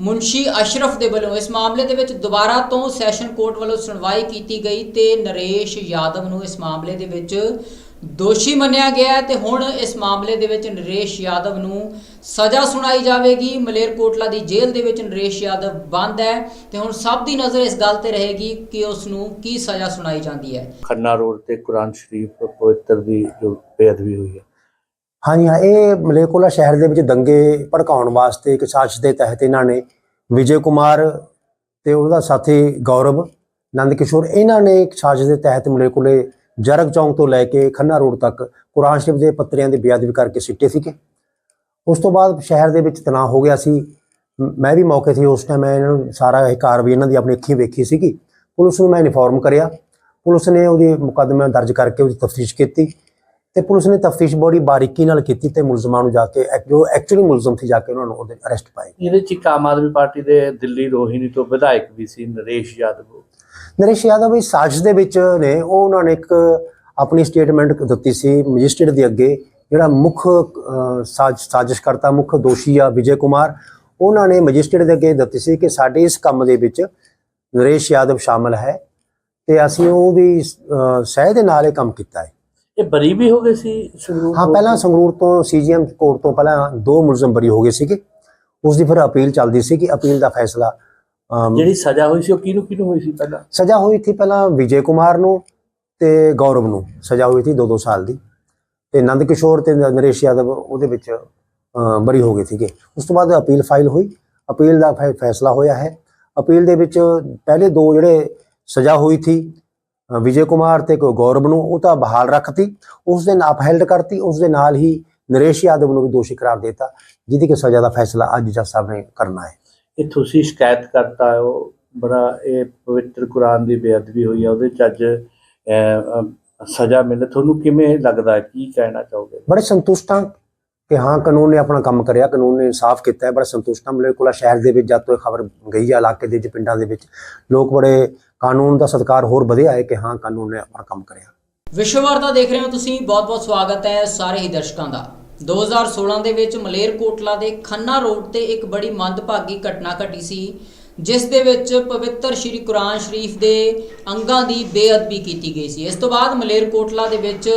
ਮੁਨਸ਼ੀ ਅਸ਼ਰਫ ਦੇ ਵੱਲੋਂ ਇਸ ਮਾਮਲੇ ਦੇ ਵਿੱਚ ਦੁਬਾਰਾ ਤੋਂ ਸੈਸ਼ਨ ਕੋਰਟ ਵੱਲੋਂ ਸੁਣਵਾਈ ਕੀਤੀ ਗਈ ਤੇ ਨਰੇਸ਼ ਯਾਦਵ ਨੂੰ ਇਸ ਮਾਮਲੇ ਦੇ ਵਿੱਚ ਦੋਸ਼ੀ ਮੰਨਿਆ ਗਿਆ ਹੈ ਤੇ ਹੁਣ ਇਸ ਮਾਮਲੇ ਦੇ ਵਿੱਚ ਨਰੇਸ਼ ਯਾਦਵ ਨੂੰ ਸਜ਼ਾ ਸੁਣਾਈ ਜਾਵੇਗੀ। ਮਲੇਰਕੋਟਲਾ ਦੀ ਜੇਲ੍ਹ ਦੇ ਵਿੱਚ ਨਰੇਸ਼ ਯਾਦਵ ਬੰਦ ਹੈ ਤੇ ਹੁਣ ਸਭ ਦੀ ਨਜ਼ਰ ਇਸ ਗੱਲ ਤੇ ਰਹੇਗੀ ਕਿ ਉਸ ਨੂੰ ਕੀ ਸਜ਼ਾ ਸੁਣਾਈ ਜਾਂਦੀ ਹੈ। ਖੰਨਾ ਰੋਡ ਤੇ ਕੁਰਾਨ ਸ਼ਰੀਫ ਪਵਿੱਤਰ ਦੀ ਜੋ ਬੇਅਦਬੀ ਹੋਈ ਹੈ। ਹਾਂਜੀ ਹਾਂ ਇਹ ਮਲੇਕੋਲਾ ਸ਼ਹਿਰ ਦੇ ਵਿੱਚ ਦੰਗੇ ਭੜਕਾਉਣ ਵਾਸਤੇ ਇੱਕ ਸਾਜ਼ਿਸ਼ ਦੇ ਤਹਿਤ ਇਹਨਾਂ ਨੇ ਵਿਜੇ ਕੁਮਾਰ ਤੇ ਉਹਦਾ ਸਾਥੀ ਗੌਰਵ ਨੰਦ ਕਿਸ਼ੋਰ ਇਹਨਾਂ ਨੇ ਇੱਕ ਸਾਜ਼ਿਸ਼ ਦੇ ਤਹਿਤ ਮਲੇਕੋਲੇ ਜਰਗ ਚੌਂਕ ਤੋਂ ਲੈ ਕੇ ਖੰਨਾ ਰੋਡ ਤੱਕ ਕੁਰਾਨ ਸ਼ਰੀਫ ਦੇ ਪੱਤਰਿਆਂ ਦੀ ਬੇਅਦਬੀ ਕਰਕੇ ਸਿੱਟੇ ਸੀਗੇ। ਉਸ ਤੋਂ ਬਾਅਦ ਸ਼ਹਿਰ ਦੇ ਵਿੱਚ ਤਣਾਅ ਹੋ ਗਿਆ ਸੀ। ਮ- ਵੀ ਮੌਕੇ ਤੇ ਉਸ ਟਾਈਮ ਮੈਂ ਇਹਨਾਂ ਨੂੰ ਸਾਰਾ ਇਹ ਕਾਰਵਾਈ ਇਹਨਾਂ ਦੀ ਆਪਣੀ ਅੱਖੀਂ ਵੇਖੀ ਸੀਗੀ। ਪੁਲਿਸ ਨੂੰ ਮੈਂ ਇਨਫੋਰਮ ਕਰਿਆ। ਪੁਲਿਸ ਨੇ ਉਹਦੀ ਮੁਕੱਦਮਾ ਦਰਜ ਕਰਕੇ ਉਹਦੀ ਤਫਤੀਸ਼ ਕੀਤੀ ਤੇ ਪੁਲਿਸ ਨੇ ਤਫਤੀਸ਼ ਬੜੀ ਬਾਰੀਕੀ ਨਾਲ ਕੀਤੀ ਤੇ ਮੁਲਜ਼ਮਾਂ ਨੂੰ ਜਾ ਕੇ ਜੋ ਐਕਚੁਅਲੀ ਮੁਲਜ਼ਮ ਸੀ ਜਾ ਕੇ ਉਹਨਾਂ ਨੂੰ ਉਹਦੇ ਅਰੈਸਟ ਪਾਏ। ਇਹਦੇ ਚ ਇੱਕ ਆਮ ਆਦਮੀ ਪਾਰਟੀ ਦੇ ਦਿੱਲੀ ਰੋਹਿਣੀ ਤੋਂ ਵਿਧਾਇਕ ਵੀ ਸੀ ਨਰੇਸ਼ ਯਾਦਵ। ਨਰੇਸ਼ ਯਾਦਵ ਵੀ ਸਾਜ਼ਿਸ਼ ਦੇ ਵਿੱਚ ਨੇ। ਉਹ ਉਹਨਾਂ ਨੇ ਇੱਕ ਆਪਣੀ ਸਟੇਟਮੈਂਟ ਦਿੱਤੀ ਸੀ ਮੈਜਿਸਟ੍ਰੇਟ ਦੇ ਅੱਗੇ। ਜਿਹੜਾ ਮੁੱਖ ਅਹ, ਸਾਜ਼ ਸਾਜ਼ਿਸ਼ਕਰਤਾ ਮੁੱਖ ਦੋਸ਼ੀ ਆ ਵਿਜੇ ਕੁਮਾਰ ਉਹਨਾਂ ਨੇ ਮੈਜਿਸਟ੍ਰੇਟ ਦੇ ਅੱਗੇ ਦਿੱਤੀ ਸੀ ਕਿ ਸਾਡੇ ਇਸ ਕੰਮ ਦੇ ਵਿੱਚ ਨਰੇਸ਼ ਯਾਦਵ ਸ਼ਾਮਲ ਹੈ ਤੇ ਅਸੀਂ ਉਹਦੀ ਅਹ, ਸਹਿ ਦੇ ਨਾਲ ਇਹ ਕੰਮ ਕੀਤਾ ਹੈ। ਇਹ ਬਰੀ ਵੀ ਹੋ ਗਏ ਸੀ ਸੰਗਰੂਰ ਹਾਂ? ਪਹਿਲਾਂ ਸੰਗਰੂਰ ਤੋਂ ਸੀਜੀਐਮ ਕੋਰਟ ਤੋਂ ਪਹਿਲਾਂ ਦੋ ਮੁਲਜ਼ਮ ਬਰੀ ਹੋ ਗਏ ਸੀਗੇ। ਉਸ ਦੀ ਫਿਰ ਅਪੀਲ ਚੱਲਦੀ ਸੀ ਕਿ ਅਪੀਲ ਦਾ ਫੈਸਲਾ ਜਿਹੜੀ ਸਜ਼ਾ ਹੋਈ ਸੀ ਉਹ ਕਿਹਨੂੰ ਕਿਹਨੂੰ ਹੋਈ ਸੀ ਪਹਿਲਾਂ? ਸਜ਼ਾ ਹੋਈ ਸੀ ਪਹਿਲਾਂ ਵਿਜੇ ਕੁਮਾਰ ਨੂੰ ਤੇ ਗੌਰਵ ਨੂੰ। ਸਜ਼ਾ ਹੋਈ ਸੀ 2-2 ਸਾਲ ਦੀ। ਤੇ ਨੰਦ ਕਿਸ਼ੋਰ ਤੇ ਨਰੇਸ਼ ਯਾਦਵ ਉਹਦੇ ਵਿੱਚ ਬਰੀ ਹੋ ਗਏ ਸੀਗੇ। ਉਸ ਤੋਂ ਬਾਅਦ ਅਪੀਲ ਫਾਈਲ ਹੋਈ। ਅਪੀਲ ਦਾ ਫੈਸਲਾ ਹੋਇਆ ਹੈ। ਅਪੀਲ ਦੇ ਵਿੱਚ ਪਹਿਲੇ ਦੋ ਜਿਹੜੇ ਸਜ਼ਾ ਹੋਈ ਸੀ ਵਿਜੇ ਕੁਮਾਰ ਤੇ ਕੋ ਗੌਰਵ ਨੂੰ, ਉਹ ਤਾਂ ਬਹਾਲ ਰੱਖਤੀ। ਉਸ ਦੇ ਨਾਲ ਅਪਹੈਲਡ ਕਰਤੀ। ਉਸ ਦੇ ਨਾਲ ਹੀ ਨਰੇਸ਼ ਯਾਦਵ ਨੂੰ ਵੀ ਦੋਸ਼ੀ ਕਰਾਰ ਦਿੱਤਾ, ਜਿਹਦੀ ਕਿ ਸਜ਼ਾ ਦਾ ਫੈਸਲਾ ਅੱਜ ਜੱਜ ਸਾਹਿਬ ਨੇ ਕਰਨਾ ਹੈ। ਇਹ ਤੁਸੀਂ ਸ਼ਿਕਾਇਤ ਕਰਤਾ ਹੋ। ਬੜਾ, ਇਹ ਪਵਿੱਤਰ ਕੁਰਾਨ ਦੀ ਬੇਅਦਬੀ ਹੋਈ ਹੈ। ਉਹਦੇ ਚ ਅੱਜ ਸਜ਼ਾ ਮਿਲੇ ਤੁਹਾਨੂੰ ਕਿਵੇਂ ਲੱਗਦਾ ਹੈ? ਕੀ ਕਹਿਣਾ ਚਾਹੋਗੇ? ਬੜੇ ਸੰਤੁਸ਼ਟ ਹਾਂ ਕਿ ਹਾਂ ਕਾਨੂੰਨ ਨੇ ਆਪਣਾ ਕੰਮ ਕਰਿਆ ਕਾਨੂੰਨ ਨੇ ਇਨਸਾਫ ਕੀਤਾ ਹੈ ਬੜਾ ਸੰਤੁਸ਼ਟ ਹਾਂ। ਮਲੇਕੋਲਾ ਸ਼ਹਿਰ ਦੇ ਵਿੱਚ ਜਦ ਤੋਂ ਇਹ ਖਬਰ ਗਈ ਹੈ ਇਲਾਕੇ ਦੇ ਵਿੱਚ ਪਿੰਡਾਂ ਦੇ ਵਿੱਚ ਲੋਕ ਬੜੇ ਕਾਨੂੰਨ ਦਾ ਸਤਿਕਾਰ ਹੋਰ ਵਧਿਆ ਹੈ ਕਿ ਹਾਂ ਕਾਨੂੰਨ ਨੇ ਆਪਣਾ ਕੰਮ ਕਰਿਆ। ਵਿਸ਼ਵ ਵਾਰਤਾ ਦੇਖ ਰਹੇ ਹੋ ਤੁਸੀਂ ਬਹੁਤ-ਬਹੁਤ ਸਵਾਗਤ ਹੈ ਸਾਰੇ ਹੀ ਦਰਸ਼ਕਾਂ ਦਾ। 2016 ਦੇ ਵਿੱਚ ਮਲੇਰਕੋਟਲਾ ਦੇ ਖੰਨਾ ਰੋਡ ਤੇ ਇੱਕ ਬੜੀ ਮੰਦਭਾਗੀ ਘਟਨਾ ਘਟੀ ਸੀ। ਜਿਸ ਦੇ ਵਿੱਚ ਪਵਿੱਤਰ ਸ਼੍ਰੀ ਕੁਰਾਨ ਸ਼ਰੀਫ ਦੇ ਅੰਗਾਂ ਦੀ ਬੇਅਦਬੀ ਕੀਤੀ ਗਈ ਸੀ। ਇਸ ਤੋਂ ਬਾਅਦ ਮਲੇਰਕੋਟਲਾ ਦੇ ਵਿੱਚ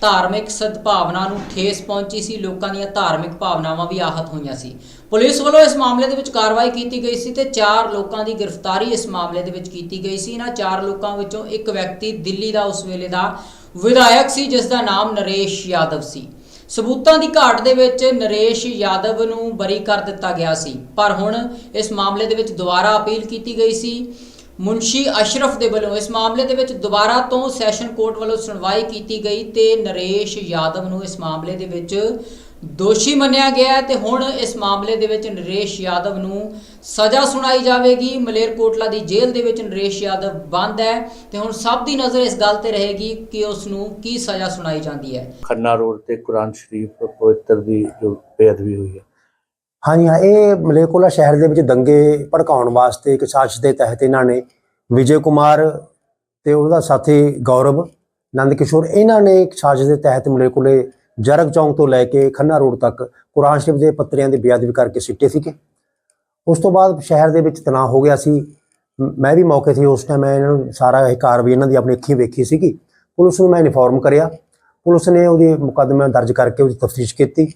ਧਾਰਮਿਕ ਸਦਭਾਵਨਾ ਨੂੰ ਠੇਸ ਪਹੁੰਚੀ ਸੀ। ਲੋਕਾਂ ਦੀਆਂ ਧਾਰਮਿਕ ਭਾਵਨਾਵਾਂ ਵੀ ਆਹਤ ਹੋਈਆਂ ਸੀ। ਪੁਲਿਸ ਵੱਲੋਂ ਇਸ ਮਾਮਲੇ ਦੇ ਵਿੱਚ ਕਾਰਵਾਈ ਕੀਤੀ ਗਈ ਸੀ ਤੇ ਚਾਰ ਲੋਕਾਂ ਦੀ ਗ੍ਰਿਫਤਾਰੀ ਇਸ ਮਾਮਲੇ ਦੇ ਵਿੱਚ ਕੀਤੀ ਗਈ ਸੀ। ਇਹਨਾਂ ਚਾਰ ਲੋਕਾਂ ਵਿੱਚੋਂ ਇੱਕ ਵਿਅਕਤੀ ਦਿੱਲੀ ਦਾ ਉਸ ਵੇਲੇ ਦਾ ਵਿਧਾਇਕ ਸੀ ਜਿਸ ਦਾ ਨਾਮ ਨਰੇਸ਼ ਯਾਦਵ ਸੀ। ਸਬੂਤਾਂ ਦੀ ਘਾਟ ਦੇ ਵਿੱਚ ਨਰੇਸ਼ ਯਾਦਵ ਨੂੰ ਬਰੀ ਕਰ ਦਿੱਤਾ ਗਿਆ ਸੀ। ਪਰ ਹੁਣ ਇਸ ਮਾਮਲੇ ਦੇ ਵਿੱਚ ਦੁਬਾਰਾ ਅਪੀਲ ਕੀਤੀ ਗਈ ਸੀ। ਮੁਨਸ਼ੀ ਅਸ਼ਰਫ ਦੇ ਵੱਲੋਂ ਇਸ ਮਾਮਲੇ ਦੇ ਵਿੱਚ ਦੁਬਾਰਾ ਤੋਂ ਸੈਸ਼ਨ ਕੋਰਟ ਵੱਲੋਂ ਸੁਣਵਾਈ ਕੀਤੀ ਗਈ ਤੇ ਨਰੇਸ਼ ਯਾਦਵ ਨੂੰ ਇਸ ਮਾਮਲੇ ਦੇ ਵਿੱਚ ਦੋਸ਼ੀ ਮੰਨਿਆ ਗਿਆ ਹੈ ਤੇ ਹੁਣ ਇਸ ਮਾਮਲੇ ਦੇ ਵਿੱਚ ਨਰੇਸ਼ ਯਾਦਵ ਨੂੰ ਸਜ਼ਾ ਸੁਣਾਈ ਜਾਵੇਗੀ। ਮਲੇਰਕੋਟਲਾ ਦੀ ਜੇਲ੍ਹ ਦੇ ਵਿੱਚ ਨਰੇਸ਼ ਯਾਦਵ ਬੰਦ ਹੈ ਤੇ ਹੁਣ ਸਭ ਦੀ ਨਜ਼ਰ ਇਸ ਗੱਲ ਤੇ ਰਹੇਗੀ ਕਿ ਉਸ ਨੂੰ ਕੀ ਸਜ਼ਾ ਸੁਣਾਈ ਜਾਂਦੀ ਹੈ। ਖੰਨਾ ਰੋਡ ਤੇ ਕੁਰਾਨ ਸ਼ਰੀਫ ਪਵਿੱਤਰ ਦੀ ਜੋ ਬੇਅਦਬੀ ਹੋਈ ਹੈ। ਹਾਂਜੀ ਹਾਂ ਇਹ ਮਲੇਕੋਲਾ ਸ਼ਹਿਰ ਦੇ ਵਿੱਚ ਦੰਗੇ ਭੜਕਾਉਣ ਵਾਸਤੇ ਇੱਕ ਸਾਜ਼ਿਸ਼ ਦੇ ਤਹਿਤ ਇਹਨਾਂ ਨੇ ਵਿਜੇ ਕੁਮਾਰ ਤੇ ਉਹਦਾ ਸਾਥੀ ਗੌਰਵ ਨੰਦ ਕਿਸ਼ੋਰ ਇਹਨਾਂ ਨੇ ਇੱਕ ਸਾਜ਼ਿਸ਼ ਦੇ ਤਹਿਤ ਮਲੇਕੋਲੇ ਜਰਗ ਚੌਂਕ ਤੋਂ ਲੈ ਕੇ ਖੰਨਾ ਰੋਡ ਤੱਕ ਕੁਰਾਨ ਸ਼ਰੀਫ ਦੇ ਪੱਤਰਿਆਂ ਦੀ ਬੇਅਦਬੀ ਕਰਕੇ ਸਿੱਟੇ ਸੀਗੇ। ਉਸ ਤੋਂ ਬਾਅਦ ਸ਼ਹਿਰ ਦੇ ਵਿੱਚ ਤਣਾਅ ਹੋ ਗਿਆ ਸੀ। ਮ- ਵੀ ਮੌਕੇ ਤੇ ਉਸ ਟਾਈਮ ਮੈਂ ਇਹਨਾਂ ਨੂੰ ਸਾਰਾ ਇਹ ਕਾਰਵਾਈ ਇਹਨਾਂ ਦੀ ਆਪਣੀ ਅੱਖੀਂ ਵੇਖੀ ਸੀਗੀ। ਪੁਲਿਸ ਨੂੰ ਮੈਂ ਇਨਫੋਰਮ ਕਰਿਆ। ਪੁਲਿਸ ਨੇ ਉਹਦੀ ਮੁਕੱਦਮਾ ਦਰਜ ਕਰਕੇ ਉਹਦੀ ਤਫਤੀਸ਼ ਕੀਤੀ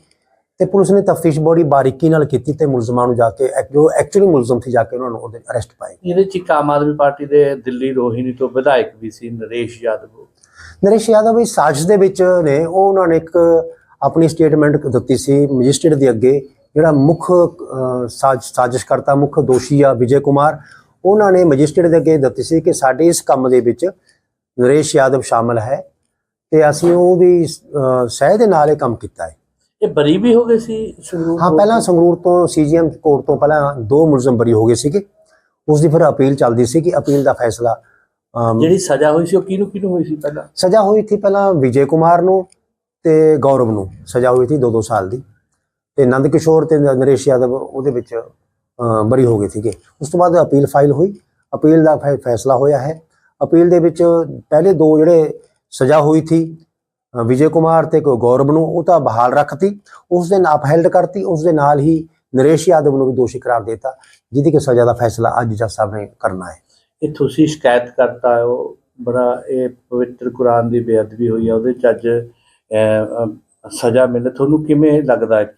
ਤੇ ਪੁਲਿਸ ਨੇ ਤਫਤੀਸ਼ ਬੜੀ ਬਾਰੀਕੀ ਨਾਲ ਕੀਤੀ ਤੇ ਮੁਲਜ਼ਮਾਂ ਨੂੰ ਜਾ ਕੇ ਜੋ ਐਕਚੁਅਲੀ ਮੁਲਜ਼ਮ ਸੀ ਜਾ ਕੇ ਉਹਨਾਂ ਨੂੰ ਉਹਦੇ ਅਰੈਸਟ ਪਾਏ। ਇਹਦੇ ਚ ਇੱਕ ਆਮ ਆਦਮੀ ਪਾਰਟੀ ਦੇ ਦਿੱਲੀ ਰੋਹਿਣੀ ਤੋਂ ਵਿਧਾਇਕ ਵੀ ਸੀ ਨਰੇਸ਼ ਯਾਦਵ। ਨਰੇਸ਼ ਯਾਦਵ ਵੀ ਸਾਜ਼ਿਸ਼ ਦੇ ਵਿੱਚ ਨੇ। ਉਹ ਉਹਨਾਂ ਨੇ ਇੱਕ ਆਪਣੀ ਸਟੇਟਮੈਂਟ ਦਿੱਤੀ ਸੀ ਮੈਜਿਸਟ੍ਰੇਟ ਦੇ ਅੱਗੇ। ਜਿਹੜਾ ਮੁੱਖ ਅਹ, ਸਾਜ਼ ਸਾਜ਼ਿਸ਼ਕਰਤਾ ਮੁੱਖ ਦੋਸ਼ੀ ਆ ਵਿਜੇ ਕੁਮਾਰ ਉਹਨਾਂ ਨੇ ਮੈਜਿਸਟ੍ਰੇਟ ਦੇ ਅੱਗੇ ਦਿੱਤੀ ਸੀ ਕਿ ਸਾਡੇ ਇਸ ਕੰਮ ਦੇ ਵਿੱਚ ਨਰੇਸ਼ ਯਾਦਵ ਸ਼ਾਮਲ ਹੈ ਤੇ ਅਸੀਂ ਉਹਦੀ ਅਹ, ਸਹਿ ਦੇ ਨਾਲ ਇਹ ਕੰਮ ਕੀਤਾ ਹੈ। ਇਹ ਬਰੀ ਵੀ ਹੋ ਗਏ ਸੀ ਸੰਗਰੂਰ ਹਾਂ ਪਹਿਲਾਂ? ਸੰਗਰੂਰ ਤੋਂ ਸੀਜੀਐਮ ਕੋਰਟ ਤੋਂ ਪਹਿਲਾਂ ਦੋ ਮੁਲਜ਼ਮ ਬਰੀ ਹੋ ਗਏ ਸੀਗੇ। ਉਸ ਦੀ ਫਿਰ ਅਪੀਲ ਚੱਲਦੀ ਸੀ ਕਿ ਅਪੀਲ ਦਾ ਫੈਸਲਾ ਜਿਹੜੀ ਸਜ਼ਾ ਹੋਈ ਸੀ ਉਹ ਕਿਹਨੂੰ ਕਿਹਨੂੰ ਹੋਈ ਸੀ ਪਹਿਲਾਂ? ਸਜ਼ਾ ਹੋਈ ਸੀ ਪਹਿਲਾਂ ਵਿਜੇ ਕੁਮਾਰ ਨੂੰ ਤੇ ਗੌਰਵ ਨੂੰ। ਸਜ਼ਾ ਹੋਈ ਸੀ 2-2 ਸਾਲ ਦੀ। ਤੇ ਨੰਦ ਕਿਸ਼ੋਰ ਤੇ ਨਰੇਸ਼ ਯਾਦਵ ਉਹਦੇ ਵਿੱਚ ਅਮ, ਬਰੀ ਹੋ ਗਏ ਸੀਗੇ। ਉਸ ਤੋਂ ਬਾਅਦ ਅਪੀਲ ਫਾਈਲ ਹੋਈ। ਅਪੀਲ ਦਾ ਫੈ- ਫੈਸਲਾ ਹੋਇਆ ਹੈ। ਅਪੀਲ ਦੇ ਵਿੱਚ ਪਹਿਲੇ ਦੋ ਜਿਹੜੇ ਸਜ਼ਾ ਹੋਈ ਸੀ ਵਿਜੇ ਕੁਮਾਰ ਤੇ ਗੌ- ਗੌਰਵ ਨੂੰ ਉਹ ਤਾਂ ਬਹਾਲ ਰੱਖਤੀ। ਉਸ ਦਿਨ ਅਪਹੈਲਡ ਕਰਤੀ। ਉਸ ਦੇ ਨਾਲ ਹੀ ਨਰੇਸ਼ ਯਾਦਵ ਨੂੰ ਵੀ ਦੋਸ਼ੀ ਕਰਾਰ ਦਿੱਤਾ ਜਿਹਦੀ ਕਿ ਸਜ਼ਾ ਦਾ ਫੈਸਲਾ ਅੱਜ ਜੱਜ ਸਾਹਿਬ ਨੇ ਕਰਨਾ ਹੈ। ਇਹ ਤੁਸੀਂ ਸ਼ਿਕਾਇਤ ਕਰਤਾ ਹੋ। ਬੜਾ ਇਹ ਪਵਿੱਤਰ ਕੁਰਾਨ ਦੀ ਬੇਅਦਬੀ ਹੋਈ ਹੈ। ਉਹਦੇ ਚ ਅੱਜ ਸਜ਼ਾ ਮਿਲੇ। ਤੁਹਾਨੂੰ ਕਿਵੇਂ ਲੱਗਦਾ ਕਿ